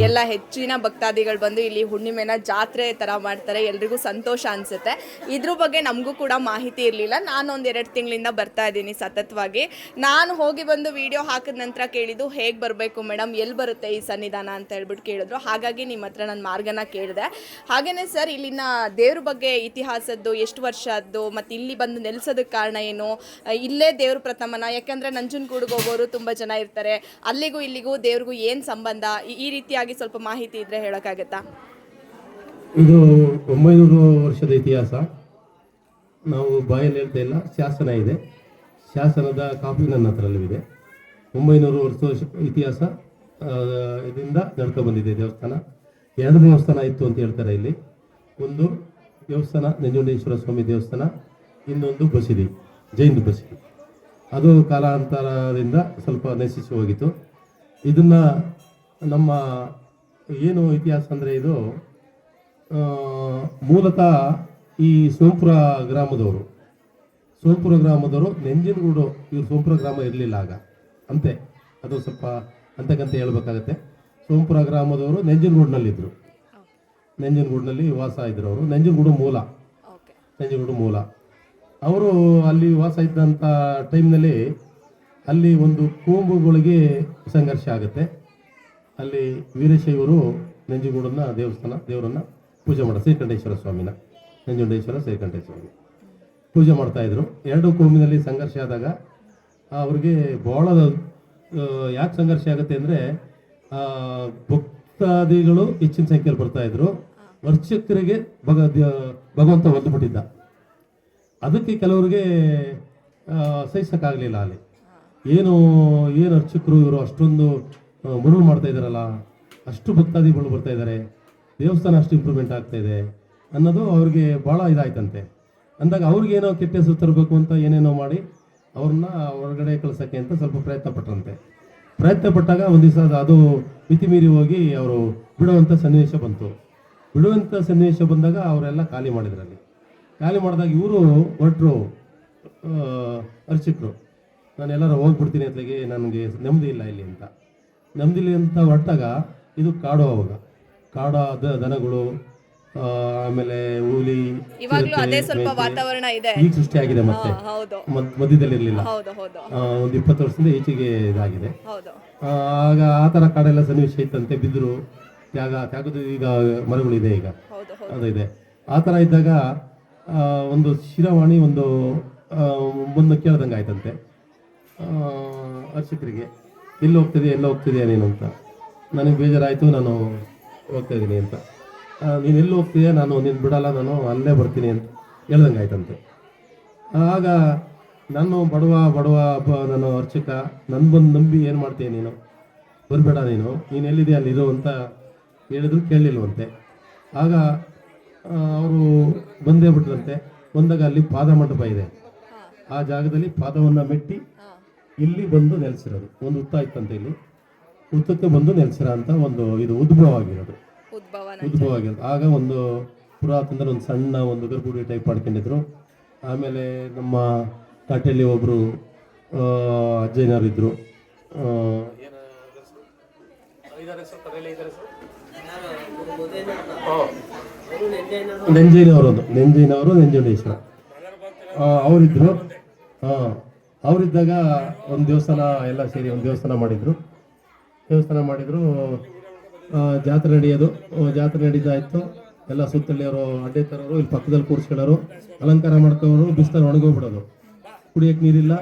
ಎಲ್ಲ ಹೆಚ್ಚಿನ ಭಕ್ತಾದಿಗಳು ಬಂದು ಇಲ್ಲಿ ಹುಣ್ಣಿಮೆನ ಜಾತ್ರೆ ತರ ಮಾಡ್ತಾರೆ. ಎಲ್ರಿಗೂ ಸಂತೋಷ ಅನ್ಸುತ್ತೆ. ಇದ್ರ ಬಗ್ಗೆ ನಮಗೂ ಕೂಡ ಮಾಹಿತಿ ಇರಲಿಲ್ಲ. ನಾನು ಒಂದ್ ಎರಡು ತಿಂಗಳಿಂದ ಬರ್ತಾ ಇದ್ದೀನಿ ಸತತವಾಗಿ. ನಾನು ಹೋಗಿ ಬಂದು ವಿಡಿಯೋ ಹಾಕಿದ ನಂತರ ಕೇಳಿದ್ದು ಹೇಗೆ ಬರಬೇಕು ಮೇಡಮ್? ಎಲ್ಲಿ ಬರುತ್ತೆ ಈ ಸನ್ನಿಧಾನ? ಅಂತ ಹೇಳ್ಬಿಟ್ಟು ಕೇಳಿದ್ರು. ಹಾಗಾಗಿ ನಿಮ್ಮ ಹತ್ರ ನನ್ನ ಮಾರ್ಗನ ಕೇಳಿದೆ. ಹಾಗೇನೆ ಸರ್ ಇಲ್ಲಿನ ದೇವ್ರ ಬಗ್ಗೆ ಇತಿಹಾಸದ್ದು ಎಷ್ಟು ವರ್ಷದ್ದು ಮತ್ತೆ ಇಲ್ಲಿ ಬಂದು ನೆಲೆಸೋದಕ್ಕೆ ಕಾರಣ ಏನು? ಇಲ್ಲೇ ದೇವ್ರ ಪ್ರಥಮನ ಯಾಕಂದ್ರೆ ನಂಜನಗೂಡಿಗೆ ಹೋಗೋರು ತುಂಬ ಜನ ಇರ್ತಾರೆ. ಅಲ್ಲಿಗೂ ಇಲ್ಲಿಗೂ ದೇವ್ರಿಗೂ ಏನು ಸಂಬಂಧ? ಈ- ರೀತಿಯಾಗಿ ಸ್ವಲ್ಪ ಮಾಹಿತಿ ಇದ್ರೆ ಹೇಳೋಕ್ಕಾಗತ್ತಾ? ಇದು ಒಂಬೈನೂರು ವರ್ಷದ ಇತಿಹಾಸ. ನಾವು ಬಾಯಲ್ಲಿ ಹೇಳ್ತಾ ಇಲ್ಲ ಶಾಸನ ಇದೆ. ಶಾಸನದ ಕಾಪಿ ನನ್ನ ಹತ್ರಲ್ಲಿದೆ ಒಂಬೈನೂರು ವರ್ಷ ಇತಿಹಾಸ ಆ, ಇದರಿಂದ ನಡ್ಕೊ ಬಂದಿದೆ ದೇವಸ್ಥಾನ. ಎರಡು ದೇವಸ್ಥಾನ ಇತ್ತು ಅಂತ ಹೇಳ್ತಾರೆ ಇಲ್ಲಿ. ಒಂದು ದೇವಸ್ಥಾನ ನಂಜುಂಡೇಶ್ವರ ಸ್ವಾಮಿ ದೇವಸ್ಥಾನ. ಇನ್ನೊಂದು ಬಸದಿ ಜೈನ್ ಬಸಿದಿ ಅದು ಕಾಲಾಂತರದಿಂದ ಸ್ವಲ್ಪ ನಶಿಸಿ ಹೋಗಿತ್ತು ಇದನ್ನ ನಮ್ಮ ಏನು ಇತಿಹಾಸ ಅಂದರೆ ಇದು ಮೂಲತಃ ಈ ಸೋಂಪುರ ಗ್ರಾಮದವರು ಸೋಂಪುರ ಗ್ರಾಮದವರು ನೆಂಜಿನಗೂಡು ಇವ್ರು ಸೋಂಪುರ ಗ್ರಾಮ ಇರಲಿಲ್ಲ ಆಗ. ಅಂತೆ ಅದು ಸ್ವಲ್ಪ ಅಂತಕ್ಕಂತೆ ಹೇಳ್ಬೇಕಾಗತ್ತೆ. ಸೋಂಪುರ ಗ್ರಾಮದವರು ನೆಂಜನಗೂಡಿನಲ್ಲಿದ್ದರು ನೆಂಜನಗೂಡಿನಲ್ಲಿ ವಾಸ ಇದ್ರು ಅವರು. ನೆಂಜನಗೂಡು ಮೂಲ. ನಂಜನಗೂಡು ಮೂಲ. ಅವರು ಅಲ್ಲಿ ವಾಸ ಇದ್ದಂಥ ಟೈಮ್ನಲ್ಲಿ ಅಲ್ಲಿ ಒಂದು ಕೋಂಬುಗಳಿಗೆ ಸಂಘರ್ಷ ಆಗುತ್ತೆ. ಅಲ್ಲಿ ವೀರಶೈವರು ನಂಜುಗೂಡನ್ನ ದೇವಸ್ಥಾನ, ದೇವರನ್ನ ಪೂಜೆ ಮಾಡ, ಶ್ರೀಕಂಠೇಶ್ವರ ಸ್ವಾಮಿನ, ನಂಜುಂಡೇಶ್ವರ ಶ್ರೀಕಂಠೇಶ್ವರ ಸ್ವಾಮಿ ಪೂಜೆ ಮಾಡ್ತಾ ಇದ್ರು. ಎರಡು ಕೋಮಿನಲ್ಲಿ ಸಂಘರ್ಷ ಆದಾಗ ಅವ್ರಿಗೆ ಬಹಳ ಯಾಕೆ ಸಂಘರ್ಷ ಆಗುತ್ತೆ ಅಂದರೆ ಭಕ್ತಾದಿಗಳು ಹೆಚ್ಚಿನ ಸಂಖ್ಯೆಯಲ್ಲಿ ಬರ್ತಾ ಇದ್ರು. ಅರ್ಚಕರಿಗೆ ಭಗ ಭಗವಂತ ಭಗವಂತ ಒದ್ದುಬಿಟ್ಟಿದ್ದ. ಅದಕ್ಕೆ ಕೆಲವರಿಗೆ ಸಹಿಸೋಕ್ಕಾಗಲಿಲ್ಲ ಅಲ್ಲಿ. ಏನು ಏನು ಅರ್ಚಕರು ಇವರು ಅಷ್ಟೊಂದು ಮರುಳು ಮಾಡ್ತಾ ಇದ್ದಾರಲ್ಲ, ಅಷ್ಟು ಭಕ್ತಾದಿಗಳು ಬರ್ತಾ ಇದ್ದಾರೆ, ದೇವಸ್ಥಾನ ಅಷ್ಟು ಇಂಪ್ರೂವ್ಮೆಂಟ್ ಆಗ್ತಾ ಇದೆ ಅನ್ನೋದು ಅವ್ರಿಗೆ ಭಾಳ ಇದಾಯ್ತಂತೆ. ಅಂದಾಗ ಅವ್ರಿಗೇನೋ ಕೆಟ್ಟ ಹೆಸರು ತರಬೇಕು ಅಂತ ಏನೇನೋ ಮಾಡಿ ಅವ್ರನ್ನ ಹೊರಗಡೆ ಕಳ್ಸೋಕ್ಕೆ ಅಂತ ಸ್ವಲ್ಪ ಪ್ರಯತ್ನ ಪಟ್ರಂತೆ. ಪ್ರಯತ್ನ ಪಟ್ಟಾಗ ಒಂದು ದಿವಸ ಅದು ಮಿತಿ ಮೀರಿ ಹೋಗಿ ಅವರು ಬಿಡುವಂಥ ಸನ್ನಿವೇಶ ಬಂತು. ಬಿಡುವಂಥ ಸನ್ನಿವೇಶ ಬಂದಾಗ ಅವರೆಲ್ಲ ಖಾಲಿ ಮಾಡಿದ್ರಲ್ಲಿ. ಖಾಲಿ ಮಾಡಿದಾಗ ಇವರು ಹೊರಟರು ಅರ್ಚಕರು. ನಾನು ಎಲ್ಲರೂ ಹೋಗ್ಬಿಡ್ತೀನಿ ಅತ್ಲಾಗೆ ನನಗೆ ನೆಮ್ಮದಿ ಇಲ್ಲ ಇಲ್ಲಿ ಅಂತ. ನೆಮ್ಮದಿ ಇಲ್ಲ ಅಂತ ಹೊರಟಾಗ ಇದು ಕಾಡು ಅವಾಗ. ಕಾಡು ದ- ದನಗಳು ಆಮೇಲೆ ಹುಲಿ ಸೃಷ್ಟಿ ವಾತಾವರಣ ಇದೆ. ಈಗ ಸೃಷ್ಟಿಯಾಗಿದೆ ಮತ್ತೆ ಹಾ, ಹೌದು. ಮದ್- ಮಧ್ಯದಲ್ಲಿ ಇರಲಿಲ್ಲ ಒಂದು ಇಪ್ಪತ್ತು ವರ್ಷದಿಂದ ಈಚೆಗೆ ಇದಾಗಿದೆ. ಆಗ ಆ ಥರ ಕಾಡೆಲ್ಲ ಸನ್ನಿವೇಶ ಇತ್ತಂತೆ ಬಿದ್ದರು. ತ್ಯಾಗ ತ್ಯಾಗದ ಈಗ ಮರಗಳಿದೆ ಈಗ. ಹೌದು ಹೌದು. ಅದು ಇದೆ. ಆ ಥರ ಇದ್ದಾಗ ಒಂದು ಶಿರವಾಣಿ ಒಂದು ಮುಂದೆ ಕೇಳ್ದಂಗೆ ಆಯ್ತಂತೆ. ಅರ್ಚಕರಿಗೆ, ಎಲ್ಲಿ ಹೋಗ್ತಿದೆ, ಎಲ್ಲ ಹೋಗ್ತಿದೆಯಾ ನೀನು ಅಂತ. ನನಗೆ ಬೇಜಾರಾಯಿತು, ನಾನು ಹೋಗ್ತಾ ಇದ್ದೀನಿ ಅಂತ. ನೀನು ಎಲ್ಲಿ ಹೋಗ್ತೀಯಾ ನಾನು ನೀನು ಬಿಡಲ್ಲ, ನಾನು ಅಲ್ಲೇ ಬರ್ತೀನಿ ಅಂತ ಹೇಳ್ದಂಗೆ ಆಯ್ತಂತೆ. ಆಗ ನಾನು ಬಡವ ಬಡವ ಹಬ್ಬ ನಾನು ಅರ್ಚಕ ನನ್ನ ಬಂದು ನಂಬಿ ಏನು ಮಾಡ್ತೀಯ ನೀನು? ಬರಬೇಡ ನೀನು ನೀನು ಅಲ್ಲಿ ಇರು ಅಂತ ಹೇಳಿದ್ರು, ಕೇಳಲಿಲ್ವಂತೆ. ಆಗ ಅವರು ಬಂದೇ ಬಿಟ್ಟರಂತೆ ಬಂದಾಗ ಅಲ್ಲಿ ಪಾದ ಮಂಟಪ ಇದೆ. ಆ ಜಾಗದಲ್ಲಿ ಪಾದವನ್ನು ಮೆಟ್ಟಿ ಇಲ್ಲಿ ಬಂದು ನೆಲೆಸಿರೋದು. ಒಂದು ಉತ್ತ ಇತ್ತಂತೆ ಇಲ್ಲಿ. ಉತ್ತಕ್ಕೆ ಬಂದು ನೆಲೆಸಿರೋ ಅಂತ ಒಂದು ಇದು ಉದ್ಭವ ಆಗಿರೋದು. ಉದ್ಭವನ ಉದ್ಭವ ಆಗಿರೋದು. ಆಗ ಒಂದು ಪುರಾತನದಲ್ಲಿ ಒಂದು ಸಣ್ಣ ಒಂದು ಗರ್ಭಗುಡಿ ಟೈಪ್ ಮಾಡ್ಕೊಂಡಿದ್ರು. ಆಮೇಲೆ ನಮ್ಮ ಕಾಟೆಯಲ್ಲಿ ಒಬ್ಬರು ಅಜ್ಜಯ್ಯನವರು ಇದ್ರು ನೆಂಜಿನವರು ನೆಂಜುಂಡೇಶ್ವರ. ಆ, ಅವರಿದ್ರು. ಹಾಂ ಅವರಿದ್ದಾಗ ಒಂದು ದೇವಸ್ಥಾನ ಎಲ್ಲ ಸೇರಿ ಒಂದು ದೇವಸ್ಥಾನ ಮಾಡಿದ್ರು. ದೇವಸ್ಥಾನ ಮಾಡಿದ್ರು. ಜಾತ್ರೆ ನಡೆಯೋದು. ಜಾತ್ರೆ ನಡೀತಾಯಿತ್ತು. ಎಲ್ಲ ಸುತ್ತಳ್ಳಿಯವರು ಅಡ್ಡೆ ತರೋರು ಇಲ್ಲಿ ಪಕ್ಕದಲ್ಲಿ ಕೂರಿಸ್ಕೊಳ್ಳೋರು ಅಲಂಕಾರ ಮಾಡ್ಕೊಳ್ಳೋರು ಬಿಸಿಲಲ್ಲಿ ಒಣಗೋಗ್ಬಿಡೋದು. ಕುಡಿಯೋಕೆ ನೀರಿಲ್ಲ.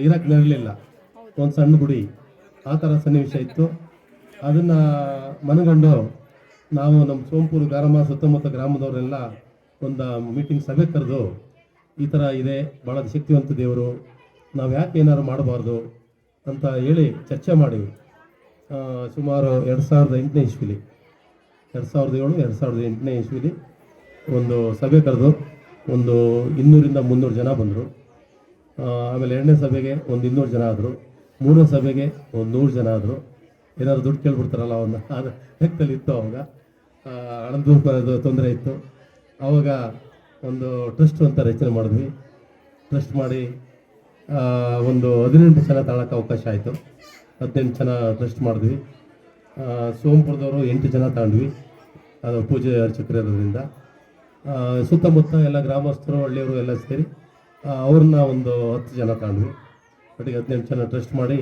ಇರಕ್ಕೆ ನೆರಳಿಲ್ಲ. ಒಂದು ಸಣ್ಣ ಗುಡಿ. ಆ ಥರ ಸನ್ನಿವೇಶ ಇತ್ತು. ಅದನ್ನು ಮನಗಂಡು ನಾವು ನಮ್ಮ ಸೋಂಪುರ ಗ್ರಾಮ ಸುತ್ತಮುತ್ತ ಗ್ರಾಮದವರೆಲ್ಲ ಒಂದು ಮೀಟಿಂಗ್ ಸಭೆ ಕರೆದು ಈ ಥರ ಇದೆ ಭಾಳ ಶಕ್ತಿವಂತ ದೇವರು ನಾವು ಯಾಕೆ ಏನಾದ್ರು ಮಾಡಬಾರ್ದು ಅಂತ ಹೇಳಿ ಚರ್ಚೆ ಮಾಡಿವಿ ಸುಮಾರು ಎರಡು ಸಾವಿರದ ಎಂಟನೇ ಇಸ್ವಿಲಿ ಎರಡು ಸಾವಿರದ ಏಳು ಎರಡು ಸಾವಿರದ ಎಂಟನೇ ಇಸ್ವಿಲಿ ಒಂದು ಸಭೆ ಕರೆದು ಒಂದು ಇನ್ನೂರಿಂದ ಮುನ್ನೂರು ಜನ ಬಂದರು. ಆಮೇಲೆ ಎರಡನೇ ಸಭೆಗೆ ಒಂದು ಇನ್ನೂರು ಜನ ಆದರು ಮೂರನೇ ಸಭೆಗೆ ಒಂದು ನೂರು ಜನ ಆದರು. ಏನಾದ್ರು ದುಡ್ಡು ಕೇಳ್ಬಿಡ್ತಾರಲ್ಲ ಅವನ್ನ ಅದು ಲೆಕ್ಕದಲ್ಲಿ ಇತ್ತು ಅವಾಗ. ಆ, ಹಣದ ತೊಂದರೆ ಇತ್ತು. ಆವಾಗ ಒಂದು ಟ್ರಸ್ಟ್ ಅಂತ ರಚನೆ ಮಾಡಿದ್ವಿ. ಟ್ರಸ್ಟ್ ಮಾಡಿ ಒಂದು ಹದಿನೆಂಟು ಜನ ತಾಳಕ್ಕೆ ಅವಕಾಶ ಆಯಿತು. ಹದಿನೆಂಟು ಜನ ಟ್ರಸ್ಟ್ ಮಾಡಿದ್ವಿ. ಸೋಮಪುರದವರು ಎಂಟು ಜನ ತಗೊಂಡ್ವಿ ಅದು ಪೂಜೆ ಅರ್ಚಕರು ಇರೋದ್ರಿಂದ. ಸುತ್ತಮುತ್ತ ಎಲ್ಲ ಗ್ರಾಮಸ್ಥರು, ಹಳ್ಳಿಯವರು ಎಲ್ಲ ಸೇರಿ ಅವ್ರನ್ನ ಒಂದು ಹತ್ತು ಜನ ತಗೊಂಡ್ವಿ ಒಟ್ಟಿಗೆ ಹದಿನೆಂಟು ಜನ ಟ್ರಸ್ಟ್ ಮಾಡಿ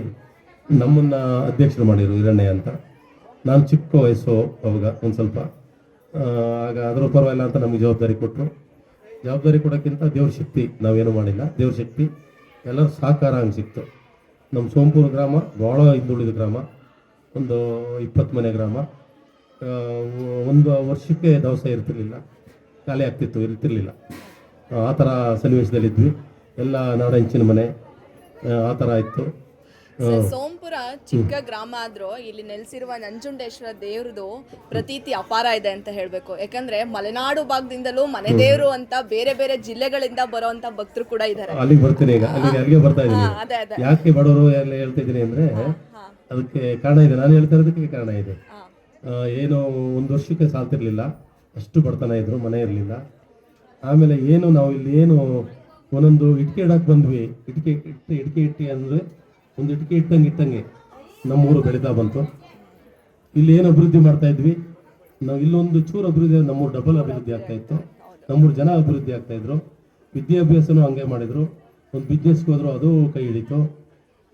ನಮ್ಮನ್ನು ಅಧ್ಯಕ್ಷರು ಮಾಡಿದರು ಹಿರಣ್ಯ ಅಂತ. ನಾನು ಚಿಕ್ಕ ವಯಸ್ಸು ಅವಾಗ ಒಂದು ಸ್ವಲ್ಪ. ಆಗ ಅದ್ರ ಪರವಾಗಿಲ್ಲ ಅಂತ ನಮಗೆ ಜವಾಬ್ದಾರಿ ಕೊಟ್ಟರು ಜವಾಬ್ದಾರಿ ಕೊಡೋಕ್ಕಿಂತ ದೇವ್ರ ಶಕ್ತಿ ನಾವೇನು ಮಾಡಿಲ್ಲ. ದೇವ್ರ ಶಕ್ತಿ ಎಲ್ಲರೂ ಸಹಕಾರ ಹಂಗೆ ಸಿಕ್ತು. ನಮ್ಮ ಸೋಂಪುರ ಗ್ರಾಮ ಭಾಳ ಹಿಂದುಳಿದ ಗ್ರಾಮ. ಒಂದು ಇಪ್ಪತ್ತು ಮನೆ ಗ್ರಾಮ. ಒಂದು ವರ್ಷಕ್ಕೆ ದವಸ ಇರ್ತಿರ್ಲಿಲ್ಲ. ಖಾಲಿ ಆಗ್ತಿತ್ತು ಇರ್ತಿರ್ಲಿಲ್ಲ. ಆ, ಥರ ಸನ್ನಿವೇಶದಲ್ಲಿದ್ವಿ. ಎಲ್ಲ ನಾಡಂಚಿನ ಮನೆ ಆ, ಥರ ಇತ್ತು ಚಿಕ್ಕ ಗ್ರಾಮ ಆದ್ರೂ ಇಲ್ಲಿ ನೆಲೆಸಿರುವ ನಂಜುಂಡೇಶ್ವರ ದೇವ್ರದು ಪ್ರತೀತಿ ಅಪಾರ ಇದೆ ಅಂತ ಹೇಳ್ಬೇಕು. ಯಾಕಂದ್ರೆ ಮಲೆನಾಡು ಭಾಗದಿಂದಲೂ ಮನೆ ದೇವರು ಅಂತ ಬೇರೆ ಬೇರೆ ಜಿಲ್ಲೆಗಳಿಂದ ಬರುವಂತ ಭಕ್ತರು ಕೂಡ ಇದ್ದಾರೆ. ಅಲ್ಲಿಗೆ ಬರ್ತೀನಿ ಈಗ. ಅಲ್ಲಿಗೆ ಅಲ್ಲಿಗೆ ಬರ್ತಾ ಇದ್ದೀನಿ. ಅದೇ ಅದೇ. ಯಾಕೆ ಬಡವರು ಎಲ್ಲ ಅಂದರೆ ಅದಕ್ಕೆ ಕಾರಣ ಇದೆ. ನಾನು ಹೇಳ್ತಾ ಇರೋದಕ್ಕೆ ಕಾರಣ ಇದೆ. ಏನು ಒಂದು ವರ್ಷಕ್ಕೆ ಸಾಲ್ತಿರ್ಲಿಲ್ಲ. ಅಷ್ಟು ಬಡತನ ಇದ್ರು ಮನೆ ಇರಲಿಲ್ಲ. ಆಮೇಲೆ ಏನು ನಾವು ಇಲ್ಲಿ ಏನು ಒಂದೊಂದು ಇಟ್ಕೆ ಇಡಕ್ಕೆ ಬಂದ್ವಿ. ಇಟ್ಕೆ ಇಟ್ಟು ಇಟ್ಕೆ ಇಟ್ಟಿ ಅಂದರೆ ಒಂದು ಇಟ್ಕೆ ಇಟ್ಟಂಗೆ ಇಟ್ಟಂಗೆ ನಮ್ಮೂರು ಬೆಳೀತಾ ಬಂತು. ಇಲ್ಲಿ ಏನು ಅಭಿವೃದ್ಧಿ ಮಾಡ್ತಾ ಇದ್ವಿ? ನಾವು ಇಲ್ಲೊಂದು ಚೂರು ಅಭಿವೃದ್ಧಿ ನಮ್ಮೂರು ಡಬಲ್ ಅಭಿವೃದ್ಧಿ ಆಗ್ತಾ ಇತ್ತು. ನಮ್ಮೂರು ಜನ ಅಭಿವೃದ್ಧಿ ಆಗ್ತಾ ಇದ್ರು. ವಿದ್ಯಾಭ್ಯಾಸನೂ ಹಂಗೆ ಮಾಡಿದ್ರು. ಒಂದು ಬಿಸ್ನೆಸ್ಗೆ ಹೋದ್ರು ಅದು ಕೈ ಹಿಡಿತು.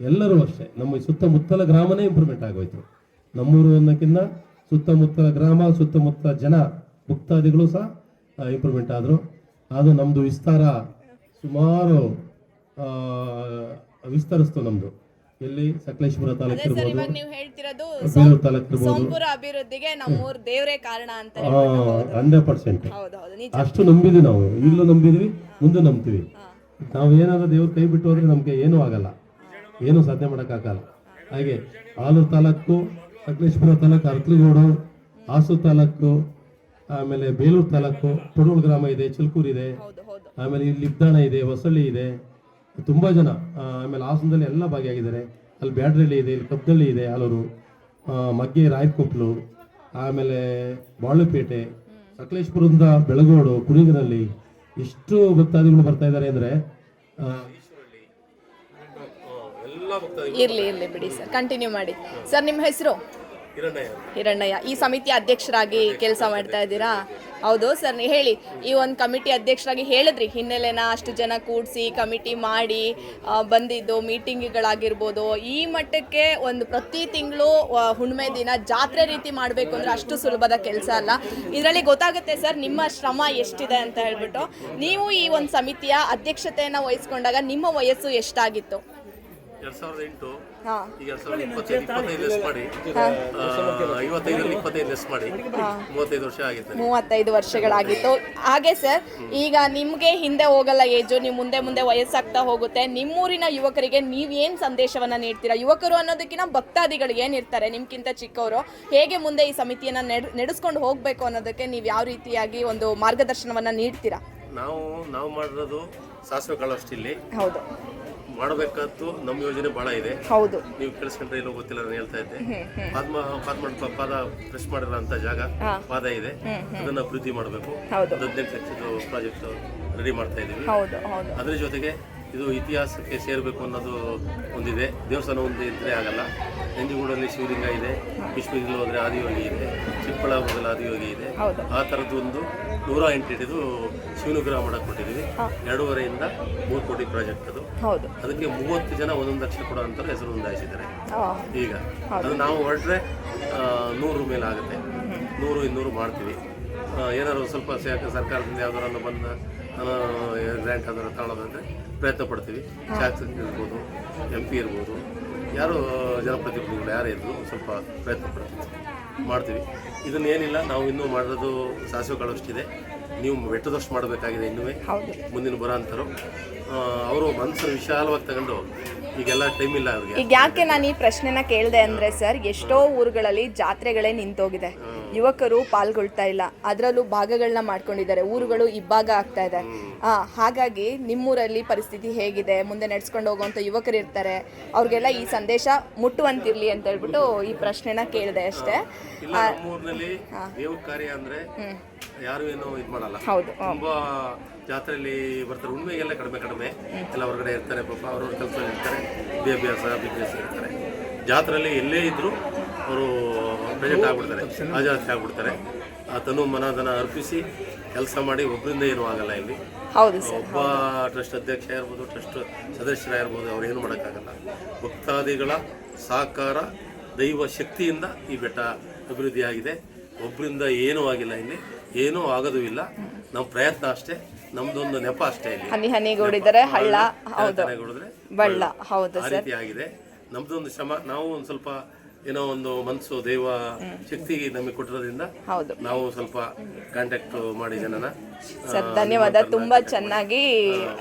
ಎಲ್ಲರೂ ಅಷ್ಟೇ. ನಮ್ಮ ಸುತ್ತಮುತ್ತಲ ಗ್ರಾಮನೇ ಇಂಪ್ರೂವ್ಮೆಂಟ್ ಆಗೋಯ್ತು. ನಮ್ಮೂರು ಅನ್ನೋಕ್ಕಿಂತ ಸುತ್ತಮುತ್ತಲ ಗ್ರಾಮ, ಸುತ್ತಮುತ್ತಲ ಜನ, ಭಕ್ತಾದಿಗಳು ಸಹ ಇಂಪ್ರೂವ್ಮೆಂಟ್ ಆದರು. ಅದು ನಮ್ಮದು ವಿಸ್ತಾರ ಸುಮಾರು ವಿಸ್ತರಿಸ್ತು ನಮ್ಮದು ಎಲ್ಲಿ? ಸಕಲೇಶ್ವರ ತಾಲೂಕು ಸರ್ ಇವಾಗ ನೀವು ಹೇಳ್ತಿರೋದು ಬೇಲೂರು ತಾಲೂಕು ಇರ್ಬೋದು. ಸೋಂಪುರ ಅಭಿವೃದ್ಧಿಗೆ ನಮ್ಮೂರ್ ದೇವ್ರೇ ಕಾರಣ ಅಂತ ಹಂಡ್ರೆಡ್ ಪರ್ಸೆಂಟ್. ಹೌದು ಹೌದು ನಿಜ. ಅಷ್ಟು ನಂಬಿದ್ವಿ ನಾವು. ಈಗಲೂ ನಂಬಿದ್ವಿ ಮುಂದೆ ನಂಬ್ತೀವಿ. ನಾವು ಏನಾದ್ರೂ ದೇವ್ರ ಕೈ ಬಿಟ್ಟು ಹೋದ್ರೆ ನಮಗೆ ಏನೂ ಆಗಲ್ಲ. ಏನೂ ಸಾಧನೆ ಮಾಡೋಕ್ಕಾಗಲ್ಲ ಹಾಗೆ ಆಲೂರು ತಾಲೂಕು ಸಕಲೇಶ್ವರ ತಾಲೂಕು ಅರ್ಕಲಗೋಡು ಹಾಸು ತಾಲೂಕು ಆಮೇಲೆ ಬೇಲೂರು ತಾಲೂಕು ಪಡೂರು ಗ್ರಾಮ ಇದೆ ಚಿಲ್ಕೂರು ಇದೆ. ಆಮೇಲೆ ಇಲ್ಲಿ ಲಿಬ್ದಾಣ ಇದೆ ಹೊಸಳ್ಳಿ ಇದೆ. ತುಂಬಾ ಜನ ಆ, ಆಮೇಲೆ ಹಾಸನದಲ್ಲಿ ಎಲ್ಲ ಭಾಗಿಯಾಗಿದ್ದಾರೆ. ಅಲ್ಲಿ ಬ್ಯಾಡ್ರಳ್ಳಿ ಇದೆ ಇಲ್ಲಿ ಕಬ್ಬದಳ್ಳಿ ಇದೆ ಆಲೂರು ಆ, ಮಗ್ಗೆ ರಾಯಕೊಪ್ಪಲು ಆಮೇಲೆ ಬಾಳುಪೇಟೆ ಸಕಲೇಶ್ಪುರದಿಂದ ಬೆಳಗೋಡು ಕುಣಿಗನಲ್ಲಿ ಎಷ್ಟು ಭಕ್ತಾದಿಗಳು ಬರ್ತಾ ಇದ್ದಾರೆ ಅಂದ್ರೆ ಇರ್ಲಿ ಇರ್ಲಿ ಬಿಡಿ ಸರ್. ಕಂಟಿನ್ಯೂ ಮಾಡಿ. ಸರ್ ನಿಮ್ಮ ಹೆಸರು? ಹಿರಣ್ಣಯ್ಯ. ಈ ಸಮಿತಿ ಅಧ್ಯಕ್ಷರಾಗಿ ಕೆಲಸ ಮಾಡ್ತಾ ಇದ್ದೀರಾ? ಹೌದು ಸರ್ ನೀವು ಹೇಳಿ. ಈ ಒಂದು ಕಮಿಟಿ ಅಧ್ಯಕ್ಷರಾಗಿ ಹೇಳಿದ್ರಿ. ಹಿನ್ನೆಲೆನ ಅಷ್ಟು ಜನ ಕೂಡಿಸಿ ಕಮಿಟಿ ಮಾಡಿ ಬಂದಿದ್ದು, ಮೀಟಿಂಗ್ಗಳಾಗಿರ್ಬೋದು, ಈ ಮಟ್ಟಕ್ಕೆ ಒಂದು ಪ್ರತಿ ತಿಂಗಳು ಹುಣ್ಣಿಮೆ ದಿನ ಜಾತ್ರೆ ರೀತಿ ಮಾಡಬೇಕು ಅಂದ್ರೆ ಅಷ್ಟು ಸುಲಭದ ಕೆಲಸ ಅಲ್ಲ. ಇದರಲ್ಲಿ ಗೊತ್ತಾಗುತ್ತೆ ಸರ್, ನಿಮ್ಮ ಶ್ರಮ ಎಷ್ಟಿದೆ ಅಂತ ಹೇಳ್ಬಿಟ್ಟು. ನೀವು ಈ ಒಂದು ಸಮಿತಿಯ ಅಧ್ಯಕ್ಷತೆಯನ್ನು ವಹಿಸ್ಕೊಂಡಾಗ ನಿಮ್ಮ ವಯಸ್ಸು ಎಷ್ಟಾಗಿತ್ತು? ಎರಡ್ ಸಾವಿರದ ಎಂಟು ಈಗ ಎರಡ್ ಸಾವಿರದ ಇಪ್ಪತ್ತೈದು ಇಪ್ಪತ್ತೈದು ಲೆಸ್ ಮಾಡಿ. ಐವತ್ತೈದರಲ್ಲಿ ಇಪ್ಪತ್ತೈದು ಲೆಸ್ ಮಾಡಿ. ಮೂವತ್ತೈದು ವರ್ಷ ಆಗಿತ್ತು ಮೂವತ್ತೈದು ವರ್ಷಗಳಾಗಿತ್ತು. ಹಾಗೆ ಸರ್ ಈಗ ನಿಮಗೆ ಹಿಂದೆ ಹೋಗಲ್ಲ ಏಜು ನೀವು ಮುಂದೆ ಮುಂದೆ ವಯಸ್ಸಾಗ್ತಾ ಹೋಗುತ್ತೆ. ನಿಮ್ಮೂರಿನ ಯುವಕರಿಗೆ ನೀವೇನು ಸಂದೇಶವನ್ನ ನೀಡ್ತೀರಾ? ಯುವಕರು ಅನ್ನೋದಕ್ಕಿಂತ ಭಕ್ತಾದಿಗಳು ಏನಿರ್ತಾರೆ ನಿಮ್ಗಿಂತ ಚಿಕ್ಕವರು? ಹೇಗೆ ಮುಂದೆ ಈ ಸಮಿತಿಯನ್ನ ನೆಡ್ ನಡೆಸ್ಕೊಂಡು ಹೋಗ್ಬೇಕು ಅನ್ನೋದಕ್ಕೆ ನೀವು ಯಾವ ರೀತಿಯಾಗಿ ಒಂದು ಮಾರ್ಗದರ್ಶನವನ್ನ ನೀಡ್ತೀರಾ? ನಾವು ನಾವು ಮಾಡಿರೋದು ಸಾಸಿವೆ ಕಾಳಷ್ಟು ಇಲ್ಲಿ ಹೌದು. ಮಾಡಬೇಕಾದ್ದು ನಮ್ಮ ಯೋಜನೆ ಬಹಳ ಇದೆ. ಹೌದು. ನೀವು ಕೇಳಿಸ್ಕೊಂಡ್ರೆ ಇಲ್ಲೋ ಗೊತ್ತಿಲ್ಲ ನಾನು ಹೇಳ್ತಾ ಇದ್ದೆ. ಪದ್ಮ ಪದ್ಮ ಪಾದ ಪ್ರೆಸ್ ಮಾಡಿರೋ ಅಂತ ಜಾಗ ಪಾದ ಇದೆ. ಅದನ್ನ ಅಭಿವೃದ್ಧಿ ಮಾಡಬೇಕು. ಹೌದು. ಹದಿನೆಂಟು ಲಕ್ಷದ ಪ್ರಾಜೆಕ್ಟ್ ರೆಡಿ ಮಾಡ್ತಾ ಇದೀವಿ ಅದ್ರ ಜೊತೆಗೆ ಇದು ಇತಿಹಾಸಕ್ಕೆ ಸೇರಬೇಕು ಅನ್ನೋದು ಒಂದಿದೆ. ದೇವಸ್ಥಾನ ಒಂದು ಇದ್ರೆ ಆಗಲ್ಲ. ನಂಜನಗೂಡಲ್ಲಿ ಶಿವಲಿಂಗ ಇದೆ ವಿಶ್ವಗಿರಿಲಿ ಹೋದರೆ ಆದಿಯೋಗಿ ಇದೆ ಚಿಕ್ಕಬಳ್ಳಾಪುರದಲ್ಲಿ ಆದಿಯೋಗಿ ಇದೆ. ಆ ಥರದ್ದು ಒಂದು ನೂರ ಎಂಟು ಹಿಡಿದು ಶಿವನುಗ್ರಹ ಮಾಡಕ್ಕೆ ಕೊಟ್ಟಿದ್ದೀವಿ ಎರಡೂವರೆಯಿಂದ ಮೂರು ಕೋಟಿ ಪ್ರಾಜೆಕ್ಟ್ ಅದು. ಹೌದು. ಅದಕ್ಕೆ ಮೂವತ್ತು ಜನ ಒಂದೊಂದು ಲಕ್ಷ ಕೊಡೋ ಅಂತ ಹೆಸರು ನೋಂದಾಯಿಸಿದ್ದಾರೆ. ಈಗ ಅದು ನಾವು ಹೊರಟ್ರೆ ನೂರು ಮೇಲೆ ಆಗುತ್ತೆ. ನೂರು ಇನ್ನೂರು ಮಾಡ್ತೀವಿ. ಏನಾದ್ರು ಸ್ವಲ್ಪ ಸರ್ಕಾರದಿಂದ ಯಾವ್ದಾರು ಬಂದ ಗ್ರ್ಯಾಂಟ್ ಅದರ ತಗೊಳ್ಳೋದಂದ್ರೆ ಪ್ರಯತ್ನ ಪಡ್ತೀವಿ. ಶಾಸಕ ಇರ್ಬೋದು ಎಂ ಪಿ ಇರ್ಬೋದು. ಯಾರು ಜನಪ್ರತಿನಿಧಿಗಳು ಯಾರೇ ಇದ್ರು ಸ್ವಲ್ಪ ಪ್ರಯತ್ನ ಪಡ್ತೀವಿ. ಮಾಡ್ತೀವಿ. ಇದನ್ನೇನಿಲ್ಲ ನಾವು ಇನ್ನೂ ಮಾಡೋದು ಸಾಸಿವೆ ಕಾಳಷ್ಟಿದೆ. ನೀವು ಬೆಟ್ಟದಷ್ಟು ಮಾಡಬೇಕಾಗಿದೆ ಇನ್ನೂ ಮುಂದಿನ ಬರೋ ಅಂತಾರು. ಅವರು ಮನಸ್ಸು ವಿಶಾಲವಾಗಿ ತಗೊಂಡು ಈಗೆಲ್ಲ ಟೈಮ್ ಇಲ್ಲ ಅವ್ರಿಗೆ. ಈಗ ಯಾಕೆ ನಾನು ಈ ಪ್ರಶ್ನೆನ ಕೇಳಿದೆ ಅಂದ್ರೆ ಸರ್ ಎಷ್ಟೋ ಊರುಗಳಲ್ಲಿ ಜಾತ್ರೆಗಳೇ ನಿಂತೋಗಿದೆ. ಯುವಕರು ಪಾಲ್ಗೊಳ್ತಾ ಇಲ್ಲ. ಅದರಲ್ಲೂ ಭಾಗಗಳನ್ನ ಮಾಡ್ಕೊಂಡಿದ್ದಾರೆ. ಊರುಗಳು ಇಬ್ಬಾಗ ಆಗ್ತಾ ಇದೆ. ಹಾಗಾಗಿ ನಿಮ್ಮೂರಲ್ಲಿ ಪರಿಸ್ಥಿತಿ ಹೇಗಿದೆ? ಮುಂದೆ ನಡ್ಸ್ಕೊಂಡು ಹೋಗುವಂಥ ಯುವಕರು ಇರ್ತಾರೆ. ಅವ್ರಿಗೆಲ್ಲ ಈ ಸಂದೇಶ ಮುಟ್ಟುವಂತಿರ್ಲಿ ಅಂತ ಹೇಳ್ಬಿಟ್ಟು ಈ ಪ್ರಶ್ನೆನ ಕೇಳಿದೆ ಅಷ್ಟೇ. ಕಾರ್ಯ ಅಂದ್ರೆ ಯಾರು ಏನು ಇದು ಮಾಡಲ್ಲ. ಹೌದು. ತುಂಬಾ ಜಾತ್ರೆಯಲ್ಲಿ ಬರ್ತಾರೆ. ಉಣ್ಮೆಗೆಲ್ಲ ಕಡಿಮೆ ಕಡಿಮೆ. ಎಲ್ಲ ಹೊರಗಡೆ ಇರ್ತಾರೆ ಪಾಪ. ಅವ್ರವ್ರ ಕೆಲಸ ಇರ್ತಾರೆ. ವಿದ್ಯಾಭ್ಯಾಸ ಬಿಸ್ನೆಸ್ ಇರ್ತಾರೆ. ಜಾತ್ರೆಯಲ್ಲಿ ಎಲ್ಲೇ ಇದ್ರು ಅವರು ಪ್ರೆಸೆಂಟ್ ಆಗ್ಬಿಡ್ತಾರೆ ಹಾಜರಾತಿ ಆಗ್ಬಿಡ್ತಾರೆ. ಆ ತನು ಮನಧನ ಅರ್ಪಿಸಿ ಕೆಲಸ ಮಾಡಿ ಒಬ್ಬರಿಂದ ಏನೂ ಆಗಲ್ಲ ಇಲ್ಲಿ. ಹೌದು ಸರ್ ಒಬ್ಬ ಟ್ರಸ್ಟ್ ಅಧ್ಯಕ್ಷ ಇರ್ಬೋದು ಟ್ರಸ್ಟ್ ಸದಸ್ಯರಾಗಿರ್ಬೋದು ಅವ್ರು ಏನು ಮಾಡೋಕ್ಕಾಗಲ್ಲ. ಭಕ್ತಾದಿಗಳ ಸಹಕಾರ ದೈವ ಶಕ್ತಿಯಿಂದ ಈ ಬೆಟ್ಟ ಅಭಿವೃದ್ಧಿಯಾಗಿದೆ. ಒಬ್ಬರಿಂದ ಏನೂ ಆಗಿಲ್ಲ ಇಲ್ಲಿ ಏನೂ ಆಗೋದು ಇಲ್ಲ. ನಮ್ಮ ಪ್ರಯತ್ನ ಅಷ್ಟೇ ನಮ್ದೊಂದು ನೆಪ ಅಷ್ಟೇ ಇಲ್ಲಿ. ಹನಿ ಹನಿಗೂಡಿದರೆ ಹಳ್ಳ ಹೌದು. ಬಳ್ಳ ಹೌದು ಆ ರೀತಿ ಆಗಿದೆ ನಮ್ದೊಂದು ಶ್ರಮ ನಾವು ಒಂದು ಸ್ವಲ್ಪ ಏನೋ ಒಂದು ಮನಸ್ಸು ದೈವ ಶಕ್ತಿ ನಮಗೆ ಕೊಟ್ಟಿರೋದ್ರಿಂದ ಹೌದು. ನಾವು ಸ್ವಲ್ಪ ಕಾಂಟ್ಯಾಕ್ಟ್ ಮಾಡಿ ಜನನ. ಸರ್ ಧನ್ಯವಾದ. ತುಂಬಾ ಚೆನ್ನಾಗಿ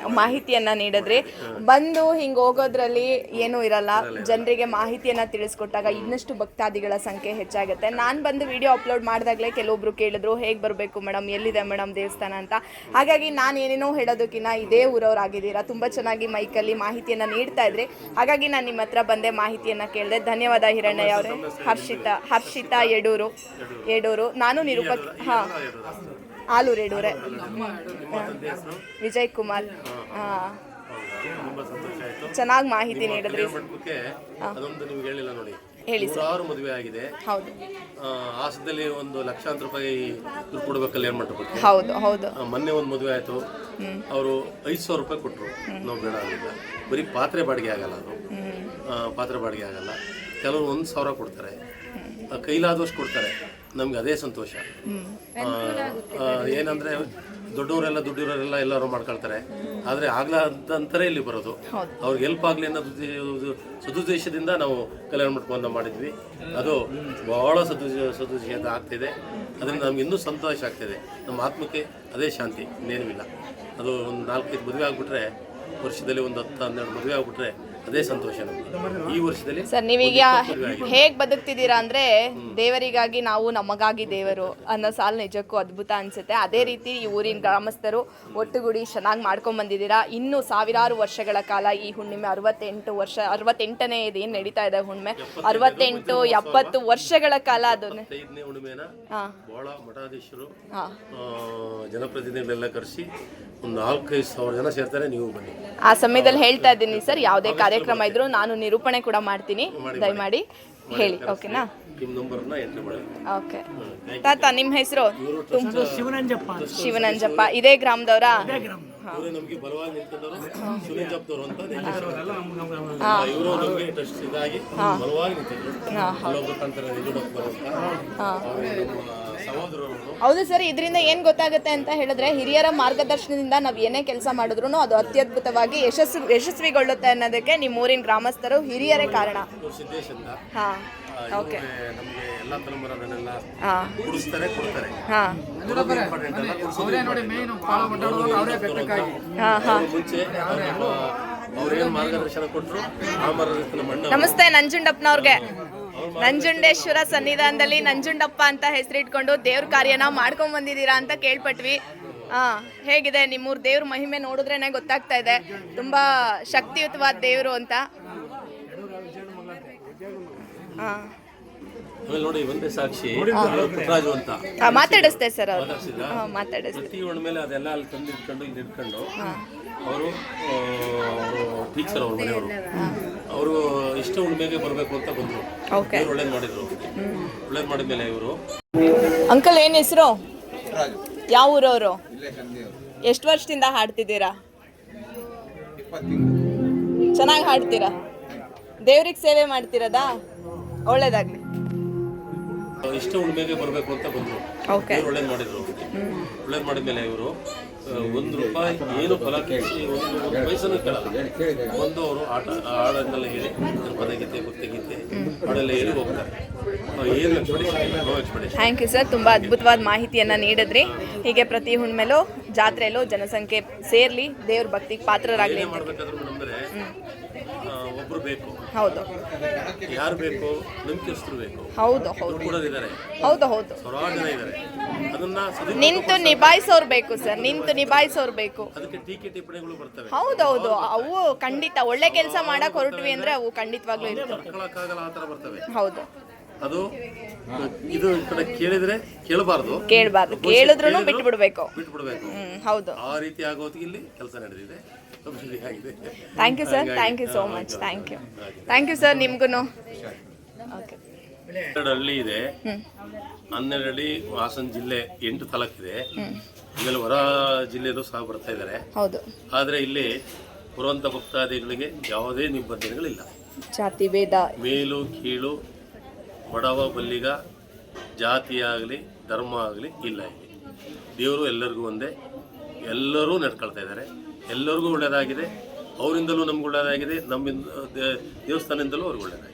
ಮಾಹಿತಿಯನ್ನ ನೀಡಿದ್ರಿ. ಬಂದು ಹಿಂಗ್ ಹೋಗೋದ್ರಲ್ಲಿ ಏನೂ ಇರಲ್ಲ. ಜನರಿಗೆ ಮಾಹಿತಿಯನ್ನ ತಿಳಿಸ್ಕೊಟ್ಟಾಗ ಇನ್ನಷ್ಟು ಭಕ್ತಾದಿಗಳ ಸಂಖ್ಯೆ ಹೆಚ್ಚಾಗುತ್ತೆ. ನಾನು ಬಂದು ವಿಡಿಯೋ ಅಪ್ಲೋಡ್ ಮಾಡಿದಾಗಲೇ ಕೆಲವೊಬ್ರು ಕೇಳಿದ್ರು ಹೇಗ್ ಬರಬೇಕು ಮೇಡಮ್ ಎಲ್ಲಿದೆ ಮೇಡಮ್ ದೇವಸ್ಥಾನ? ಅಂತ. ಹಾಗಾಗಿ ನಾನು ಏನೇನೋ ಹೇಳೋದಕ್ಕಿಂತ ಇದೇ ಊರವ್ರಾಗಿದ್ದೀರಾ ತುಂಬಾ ಚೆನ್ನಾಗಿ ಮೈಕಲ್ಲಿ ಮಾಹಿತಿಯನ್ನ ನೀಡ್ತಾ ಇದ್ರಿ. ಹಾಗಾಗಿ ನಾನು ನಿಮ್ಮ ಹತ್ರ ಬಂದೆ ಮಾಹಿತಿಯನ್ನ ಕೇಳಿದೆ. ಧನ್ಯವಾದ ಹಿರಣ್ಯ ಹರ್ಷಿತಾ ಹರ್ಷಿತಾ ಯಡೂರು. ಯಡೂರು. ನಾನು ನಿರೂಪಕ್ ಹಾ. ಆಲೂರು ಯಡೂರೆ. ವಿಜಯ್ ಕುಮಾರ್. ಹಾ. ಚೆನ್ನಾಗಿ ಮಾಹಿತಿ ನೀಡಿದ್ರಿ. ಅದೊಂದು ನಿಮ್ಗೆ ಹೇಳಿಲ್ಲ ನೋಡಿ. ಹೇಳಿ ಸಾವಿರ ಮದುವೆ ಆಗಿದೆ. ಹೌದು. ಹಾಸನದಲ್ಲಿ ಒಂದು ಲಕ್ಷಾಂತರ ರೂಪಾಯಿ ದುಡ್ಡು ಕೊಡ್ಬೇಕು ಕಲ್ಯಾಣ ಮಂಟಪಕ್ಕೆ. ಹೌದು ಹೌದು. ಮೊನ್ನೆ ಒಂದು ಮದುವೆ ಆಯ್ತು. ಅವರು ಐದು ಸಾವಿರ ರೂಪಾಯಿ ಕೊಟ್ಟರು ನಾವು ಬೇಡ ಬರೀ ಪಾತ್ರೆ ಬಾಡಿಗೆ ಆಗಲ್ಲ ಅದು. ಪಾತ್ರೆ ಬಾಡಿಗೆ ಆಗಲ್ಲ. ಕೆಲವರು ಒಂದು ಸಾವಿರ ಕೊಡ್ತಾರೆ. ಕೈಲಾದಷ್ಟು ಕೊಡ್ತಾರೆ. ನಮ್ಗೆ ಅದೇ ಸಂತೋಷ. ಏನಂದರೆ ದೊಡ್ಡವರೆಲ್ಲ ದುಡ್ಡಿರೋರೆಲ್ಲ ಎಲ್ಲರೂ ಮಾಡ್ಕೊಳ್ತಾರೆ. ಆದರೆ ಆಗ್ಲಾದಂತರೇ ಇಲ್ಲಿ ಬರೋದು. ಅವ್ರಿಗೆ ಹೆಲ್ಪ್ ಆಗಲಿ ಅನ್ನೋದು ಸದುದ್ದೇಶದಿಂದ ನಾವು ಕಲ್ಯಾಣ ಮಂಟಪವನ್ನು ಮಾಡಿದ್ವಿ. ಅದು ಬಹಳ ಸದು ಸದುದ್ದೇಶದಿಂದ ಆಗ್ತಿದೆ. ಅದರಿಂದ ನಮ್ಗೆ ಇನ್ನೂ ಸಂತೋಷ ಆಗ್ತಿದೆ. ನಮ್ಮ ಆತ್ಮಕ್ಕೆ ಅದೇ ಶಾಂತಿ ಇನ್ನೇನೂ ಇಲ್ಲ. ಅದು ಒಂದು ನಾಲ್ಕೈದು ಮದುವೆ ಆಗಿಬಿಟ್ರೆ ವರ್ಷದಲ್ಲಿ ಒಂದು ಹತ್ತು ಹನ್ನೆರಡು ಮದುವೆ ಆಗ್ಬಿಟ್ರೆ ಅದೇ ಸಂತೋಷ ನಮಗೆ. ಈ ವರ್ಷದಲ್ಲಿ ಸರ್ ನೀವೀಗ ಹೇಗ್ ಬದುಕ್ತಿದ್ದೀರಾ ಅಂದ್ರೆ ದೇವರಿಗಾಗಿ ನಾವು ನಮಗಾಗಿ ದೇವರು ಅನ್ನೋ ಸಾಲು ನಿಜಕ್ಕೂ ಅದ್ಭುತ ಅನ್ಸುತ್ತೆ. ಅದೇ ರೀತಿ ಈ ಊರಿನ ಗ್ರಾಮಸ್ಥರು ಒಟ್ಟುಗೂಡಿ ಚೆನ್ನಾಗಿ ಮಾಡ್ಕೊಂಡ್ ಬಂದಿದ್ದೀರಾ. ಇನ್ನು ಸಾವಿರಾರು ವರ್ಷಗಳ ಕಾಲ ಈ ಹುಣ್ಣಿಮೆ ಅರವತ್ತೆಂಟು ವರ್ಷ ಅರವತ್ತೆಂಟನೇ ಇದೇನು ನಡೀತಾ ಇದೆ ಹುಣ್ಣಿಮೆ? ಅರವತ್ತೆಂಟು ಎಪ್ಪತ್ತು ವರ್ಷಗಳ ಕಾಲ ಅದನ್ನೇ ಐದನೇ ಹುಣ್ಣಿಮೆನ ಹಾ. ಬಹಳ ಮಠಾಧೀಶರು ಹಾ. ಆ, ಜನಪ್ರತಿನಿಧಿಗಳೆಲ್ಲ ಕರೆಸಿ ಒಂದು ನಾಲ್ಕೈದು ಸಾವಿರ ಜನ ಸೇರ್ತಾರೆ ನೀವು ಬನ್ನಿ. ಆ ಸಮಯದಲ್ಲಿ ಹೇಳ್ತಾ ಇದ್ದೀನಿ ಸರ್ ಯಾವುದೇ ಕಾರ್ಯಕ್ರಮ ಇದ್ರು ನಾನು ನಿರೂಪಣೆ ಕೂಡ ಮಾಡ್ತೀನಿ. ದಯಮಾಡಿ ಹೇಳಿ ಓಕೆನಾ? ನಿಮ್ಮ ನಂಬರ್ನ ಎಂಟ್ರಿ ಮಾಡಿ. ಓಕೆ. ತಾತ ನಿಮ್ಮ ಹೆಸರು? ತುಂಬ ಶಿವನಂಜಪ್ಪ ಇದೇ ಗ್ರಾಮದವರ? ಇವರು ಹೌದು ಸರ್, ಇದರಿಂದ ಏನು ಗೊತ್ತಾಗುತ್ತೆ ಅಂತ ಹೇಳಿದ್ರೆ ಹಿರಿಯರ ಮಾರ್ಗದರ್ಶನದಿಂದ ನಾವು ಏನೇ ಕೆಲಸ ಮಾಡಿದ್ರು ಅದು ಅತ್ಯದ್ಭುತವಾಗಿ ಯಶಸ್ಸು, ಯಶಸ್ವಿಗೊಳ್ಳುತ್ತೆ ಅನ್ನೋದಕ್ಕೆ ನಿಮ್ಮ ಊರಿನ ಗ್ರಾಮಸ್ಥರು ಹಿರಿಯರೇ ಕಾರಣ. ಹಾಂ, ಓಕೆ. ನಮಸ್ತೆ ನಂಜುಂಡಪ್ಪನವ್ರಿಗೆ. ನಂಜುಂಡೇಶ್ವರ ಸನ್ನಿಧಾನದಲ್ಲಿ ನಂಜುಂಡಪ್ಪ ಅಂತ ಹೆಸರಿಟ್ಕೊಂಡು ದೇವ್ರ ಕಾರ್ಯನ ಮಾಡ್ಕೊಂಡ್ ಬಂದಿದ್ದೀರಾ ಅಂತ ಕೇಳ್ಪಟ್ವಿ. ಹಾ ಹೇಗಿದೆ ನಿಮ್ಮೂರ್ ದೇವ್ರ ಮಹಿಮೆ ನೋಡಿದ್ರೇನೆ ಗೊತ್ತಾಗ್ತಾ ಇದೆ. ತುಂಬಾ ಶಕ್ತಿಯುತವಾದ ದೇವರು ಅಂತ. ಹಾ ನೋಡಿ ಒಂದೇ ಸಾಕ್ಷಿ ಪುಟ್ಟರಾಜು ಅಂತ. ಆ, ಮಾತಾಡಿಸ್ತೆ ಸರ್ ಅವರು. ಮಾತಾಡಿಸ್ತೆ ಪ್ರತಿ ಮೇಲೆ ಅದೆಲ್ಲ ಅಲ್ಲಿ ತಂದು ಇಟ್ಕೊಂಡು ಇಲ್ಲಿ ಇಟ್ಕೊಂಡು ಅವರು ಟೀಚರ್ ಅವರು ಮನೆಯವರು. ಅವರು ಇಷ್ಟ ಉಣ್ಮೆಗೆ ಬರಬೇಕು ಅಂತ ಬಂದರು. ಓಕೆ ಒಳ್ಳೇದು ಮಾಡಿದ್ರು. ಒಳ್ಳೇದು ಮಾಡಿದ್ಮೇಲೆ ಇವರು. ಅಂಕಲ್ ಏನ್ ಹೆಸರು? ಯಾವ ಊರವರು? ಎಷ್ಟು ವರ್ಷದಿಂದ ಹಾಡ್ತಿದ್ದೀರಾ? ಚೆನ್ನಾಗಿ ಹಾಡ್ತೀರಾ? ದೇವ್ರಿಗೆ ಸೇವೆ ಮಾಡ್ತಿರೋದಾ? ಒಳ್ಳೇದಾಗ್ಲಿ. ಇಷ್ಟ ಉಣ್ಮೆಗೆ ಬರಬೇಕು ಅಂತ ಬಂದರು. ಒಳ್ಳೇದು ಮಾಡಿದ್ರು. ಒಳ್ಳೇದು ಮಾಡಿದ್ಮೇಲೆ ಇವರು ಒಂದು ರೂಪಾಯಿ ಏನು ಫಲ ಕೇಳಿ ಒಂದು ಒಂದು ಪೈಸನೂ ಕೇಳಲ್ಲ. ಒಂದು ಅವರು ಆಟ ಹಾಡನ್ನೆಲ್ಲ ಹೇಳಿ ಪದಗೀತೆ ಭಕ್ತಿಗೀತೆ ಹಾಡೆಲ್ಲ ಹೇಳಿ ಹೋಗ್ತಾರೆ. ಏನು ಎಕ್ಸ್ಪೆಕ್ಟೇಷನ್ ಥ್ಯಾಂಕ್ ಯು ಸರ್ ತುಂಬ ಅದ್ಭುತವಾದ ಮಾಹಿತಿಯನ್ನು ನೀಡಿದ್ರಿ. ಹೀಗೆ ಪ್ರತಿ ಹುಣ್ಮೇಲೂ ಜಾತ್ರೆಯಲ್ಲೂ ಜನಸಂಖ್ಯೆ ಸೇರಲಿ ದೇವ್ರ ಭಕ್ತಿಗೆ ಪಾತ್ರರಾಗಲಿ ಮಾಡ್ಬೇಕಾದ್ರೂ ಅಂದ್ರೆ ಒಬ್ರು ಬೇಕು. ಹೌದು. ಯಾರು ಬೇಕು? ನಂಬಿಕೆಸ್ತರು ಬೇಕು. ಹೌದು ಹೌದು. ಕೂಡ ಹೌದು ಹೌದು. ಸಾವಿರಾರು ಜನ ಇದ್ದಾರೆ ಅದನ್ನ ಸದುಪಯೋಗ ನಿಂತು ನಿಭಾಯಿಸೋರು ಬೇಕು ಸರ್. ನಿಂತು ನಿಭಾಯಿಸೋರು ಬೇಕು. ಅದಕ್ಕೆ ಟೀಕೆ ಟಿಪ್ಪಣಿಗಳು ಬರ್ತವೆ. ಹೌದೌದು ಅವು ಖಂಡಿತ ಒಳ್ಳೆ ಕೆಲಸ ಮಾಡಕ್ ಹೊರಟ್ವಿ ಅಂದ್ರೆ ಅವು ಖಂಡಿತವಾಗ್ಲೂ ಇರ್ತವೆ. ತಡ್ಕೊಳಕ್ಕಾಗಲ್ಲ ಆ ಥರ ಬರ್ತವೆ. ಹೌದು. ಅದು ಇದು ಈ ಕಡೆ ಕೇಳಿದ್ರೆ ಕೇಳಬಾರ್ದು. ಕೇಳಬಾರ್ದು. ಕೇಳಿದ್ರು ಬಿಟ್ಟು ಬಿಡಬೇಕು ಬಿಟ್ಬಿಡ್ಬೇಕು. ಹ್ಮ್ ಹೌದು. ಆ ರೀತಿ ಆಗೋತ್ತಿಗೆ ಇಲ್ಲಿ ಕೆಲಸ ನಡೆದಿದೆ. Thank you sir thank you so much thank you thank you sir ನಿಮ್ಗೂ ಓಕೆ ಹಳ್ಳಿ ಇದೆ. ಹನ್ನೆರಡು ಹಳ್ಳಿ ಹಾಸನ ಜಿಲ್ಲೆ ಎಂಟು ತಾಲೂಕಿದೆ ಆಮೇಲೆ ಹೊರ ಜಿಲ್ಲೆದು ಸಹ ಬರ್ತಾ ಇದ್ದಾರೆ. ಹೌದು. ಆದರೆ ಇಲ್ಲಿ ಬರುವಂಥ ಭಕ್ತಾದಿಗಳಿಗೆ ಯಾವುದೇ ನಿಬಂಧನೆಗಳಿಲ್ಲ. ಜಾತಿ ಭೇದ. ಮೇಲು ಕೀಳು ಬಡವ ಬಲ್ಲಿಗ ಜಾತಿ ಆಗಲಿ ಧರ್ಮ ಆಗಲಿ ಇಲ್ಲ ಇಲ್ಲಿ. ದೇವರು ಎಲ್ಲರಿಗೂ ಒಂದೇ. ಎಲ್ಲರೂ ನಡ್ಕೊಳ್ತಾ ಇದ್ದಾರೆ. ಎಲ್ಲರಿಗೂ ಒಳ್ಳೆಯದಾಗಿದೆ. ಅವರಿಂದಲೂ ನಮ್ಗೆ ಒಳ್ಳೆಯದಾಗಿದೆ. ನಮ್ಮಿಂದ, ದೇ- ದೇವಸ್ಥಾನದಿಂದಲೂ ಅವ್ರಿಗೆ ಒಳ್ಳೆಯದಾಗಿದೆ.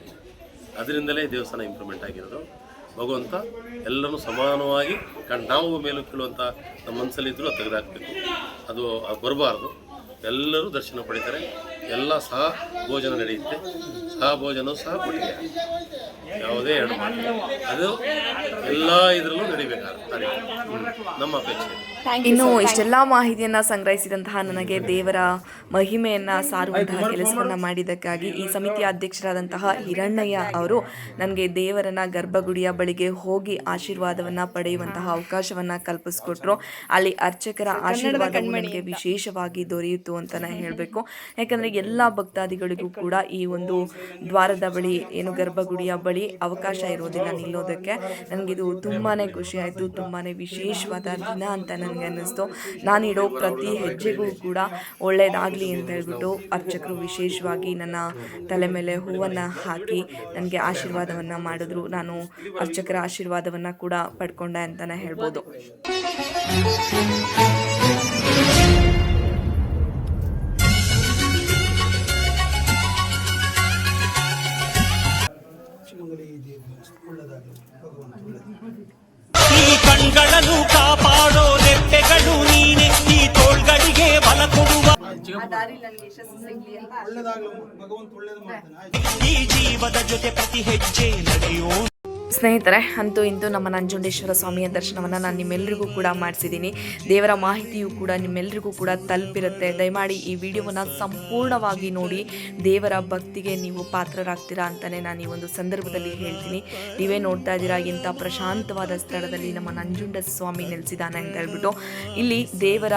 ಅದರಿಂದಲೇ ದೇವಸ್ಥಾನ ಇಂಪ್ರೂವ್ಮೆಂಟ್ ಆಗಿರೋದು. ಭಗವಂತ ಎಲ್ಲರೂ ಸಮಾನವಾಗಿ ಕಂಡು ನಾವು ಮೇಲೂ ಕೀಳುವಂಥ ನಮ್ಮ ಮನಸ್ಸಲ್ಲಿದ್ದರೂ ಅದು ತೆಗೆದಾಕಬೇಕು. ಅದು ಬರಬಾರ್ದು. ಎಲ್ಲರೂ ದರ್ಶನ ಪಡಿತಾರೆ. ಎಲ್ಲ ಸಹ ಭೋಜನ ನಡೆಯುತ್ತೆ. ಸಹ ಭೋಜನವೂ ಸಹ ಕೊಟ್ಟಿಗೆ. ಯಾವುದೇ ಎರಡು. ಅದು ಎಲ್ಲ ಇದರಲ್ಲೂ ನಡಿಬೇಕಾಗುತ್ತೆ ನಮ್ಮ ಅಪೇಕ್ಷೆ. ಇನ್ನು ಇಷ್ಟೆಲ್ಲ ಮಾಹಿತಿಯನ್ನ ಸಂಗ್ರಹಿಸಿದಂತಹ ನನಗೆ ದೇವರ ಮಹಿಮೆಯನ್ನ ಸಾರುವಂತಹ ಕೆಲಸವನ್ನ ಮಾಡಿದ್ದಕ್ಕಾಗಿ ಈ ಸಮಿತಿಯ ಅಧ್ಯಕ್ಷರಾದಂತಹ ಹಿರಣ್ಣಯ್ಯ ಅವರು ನನಗೆ ದೇವರನ್ನ ಗರ್ಭಗುಡಿಯ ಬಳಿಗೆ ಹೋಗಿ ಆಶೀರ್ವಾದವನ್ನ ಪಡೆಯುವಂತಹ ಅವಕಾಶವನ್ನ ಕಲ್ಪಿಸ್ಕೊಟ್ರು. ಅಲ್ಲಿ ಅರ್ಚಕರ ಆಶೀರ್ವಾದ ನನಗೆ ವಿಶೇಷವಾಗಿ ದೊರೆಯಿತು ಅಂತಾನೆ ಹೇಳಬೇಕು. ಯಾಕಂದ್ರೆ ಎಲ್ಲ ಭಕ್ತಾದಿಗಳಿಗೂ ಕೂಡ ಈ ಒಂದು ದ್ವಾರದ ಬಳಿ ಏನು ಗರ್ಭಗುಡಿಯ ಬಳಿ ಅವಕಾಶ ಇರೋದಿಲ್ಲ ನಿಲ್ಲೋದಕ್ಕೆ. ನನಗಿದು ತುಂಬಾನೇ ಖುಷಿ ಆಯಿತು, ತುಂಬಾನೇ ವಿಶೇಷವಾದ ದಿನ ಅಂತ ನನಗೆ ಅನ್ನಿಸ್ತು. ನಾನಿಡೋ ಪ್ರತಿ ಹೆಜ್ಜೆಗೂ ಕೂಡ ಒಳ್ಳೆಯದಾಗಲಿ ಅಂತ ಹೇಳ್ಬಿಟ್ಟು ಅರ್ಚಕರು ವಿಶೇಷವಾಗಿ ನನ್ನ ತಲೆ ಮೇಲೆ ಹೂವನ್ನು ಹಾಕಿ ನನಗೆ ಆಶೀರ್ವಾದವನ್ನು ಮಾಡಿದ್ರು. ನಾನು ಅರ್ಚಕರ ಆಶೀರ್ವಾದವನ್ನು ಕೂಡ ಪಡ್ಕೊಂಡೆ ಅಂತಲೇ ಹೇಳ್ಬೋದು. ಕಣ್ಗಳನ್ನು ಕಾಪಾಡೋ ನೆಟ್ಟೆಗಳು ನೀನೆ. ಈ ತೋಳ್ಗಳಿಗೆ ಬಲ ಕೊಡುವ ಈ ಜೀವದ ಜೊತೆ ಪ್ರತಿ ಹೆಜ್ಜೆ ನಡೆಯೋ ಸ್ನೇಹಿತರೆ, ಅಂತೂ ಇಂತೂ ನಮ್ಮ ನಂಜುಂಡೇಶ್ವರ ಸ್ವಾಮಿಯ ದರ್ಶನವನ್ನು ನಾನು ನಿಮ್ಮೆಲ್ಲರಿಗೂ ಕೂಡ ಮಾಡಿಸಿದ್ದೀನಿ. ದೇವರ ಮಾಹಿತಿಯು ಕೂಡ ನಿಮ್ಮೆಲ್ಲರಿಗೂ ಕೂಡ ತಲುಪಿರುತ್ತೆ. ದಯಮಾಡಿ ಈ ವಿಡಿಯೋವನ್ನು ಸಂಪೂರ್ಣವಾಗಿ ನೋಡಿ, ದೇವರ ಭಕ್ತಿಗೆ ನೀವು ಪಾತ್ರರಾಗ್ತೀರಾ ಅಂತಲೇ ನಾನು ಈ ಒಂದು ಸಂದರ್ಭದಲ್ಲಿ ಹೇಳ್ತೀನಿ. ನೀವೇ ನೋಡ್ತಾ ಇದ್ದೀರಾ, ಇಂಥ ಪ್ರಶಾಂತವಾದ ಸ್ಥಳದಲ್ಲಿ ನಮ್ಮ ನಂಜುಂಡ ಸ್ವಾಮಿ ನೆಲೆಸಿದಾನೆ ಅಂತ ಹೇಳ್ಬಿಟ್ಟು. ಇಲ್ಲಿ ದೇವರ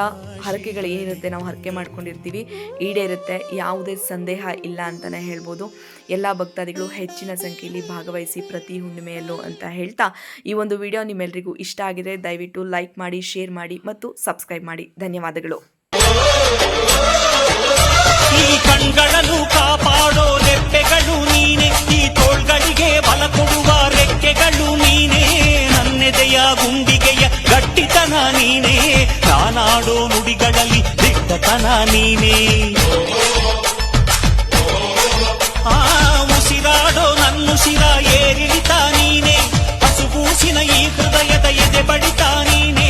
ಹರಕೆಗಳು ಏನಿರುತ್ತೆ, ನಾವು ಹರಕೆ ಮಾಡ್ಕೊಂಡಿರ್ತೀವಿ, ಈಡೇರುತ್ತೆ, ಯಾವುದೇ ಸಂದೇಹ ಇಲ್ಲ ಅಂತಲೇ ಹೇಳ್ಬೋದು. ಎಲ್ಲ ಭಕ್ತಾದಿಗಳು ಹೆಚ್ಚಿನ ಸಂಖ್ಯೆಯಲ್ಲಿ ಭಾಗವಹಿಸಿ ಪ್ರತಿ ಹುಣ್ಣಿಮೆಯಲ್ಲೂ ಅಂತ ಹೇಳ್ತಾ ಈ ಒಂದು ವಿಡಿಯೋ ನಿಮ್ಮೆಲ್ಲರಿಗೂ ಇಷ್ಟ ಆಗಿದೆ, ದಯವಿಟ್ಟು ಲೈಕ್ ಮಾಡಿ, ಶೇರ್ ಮಾಡಿ ಮತ್ತು ಸಬ್ಸ್ಕ್ರೈಬ್ ಮಾಡಿ. ಧನ್ಯವಾದಗಳು. ಕಾಪಾಡೋ ನೀನೆ, ಈ ಬಲ ಕೊಡುವ ನೀನೇ. ಗುಂಡಿಗೆಯ ಗಟ್ಟಿತನ ನೀನೇ, ನಾನಾಡೋ ನುಡಿಗಳಲ್ಲಿ ದಿಟ್ಟತನ ನೀನೇ. ಹೃದಯದ ಎದೆ ಬಡಿತ ನೀನೆ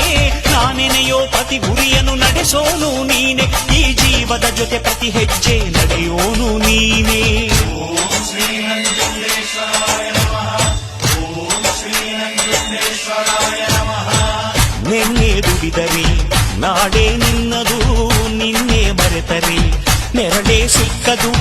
ನಾನೆನೆಯೋ ಪ್ರತಿ ಗುರಿಯನ್ನು ನಡೆಸೋನು ನೀನೆ ಈ ಜೀವದ ಜೊತೆ ಪ್ರತಿ ಹೆಜ್ಜೆ ನಡೆಯೋನು ನೀನೇ ನಿನ್ನೆ ದುಡಿದರೆ ನಾಡೇ ನಿನ್ನದು ನಿನ್ನೆ ಮರೆತರೆ ನೆರಳೇ ಸಿಕ್ಕದು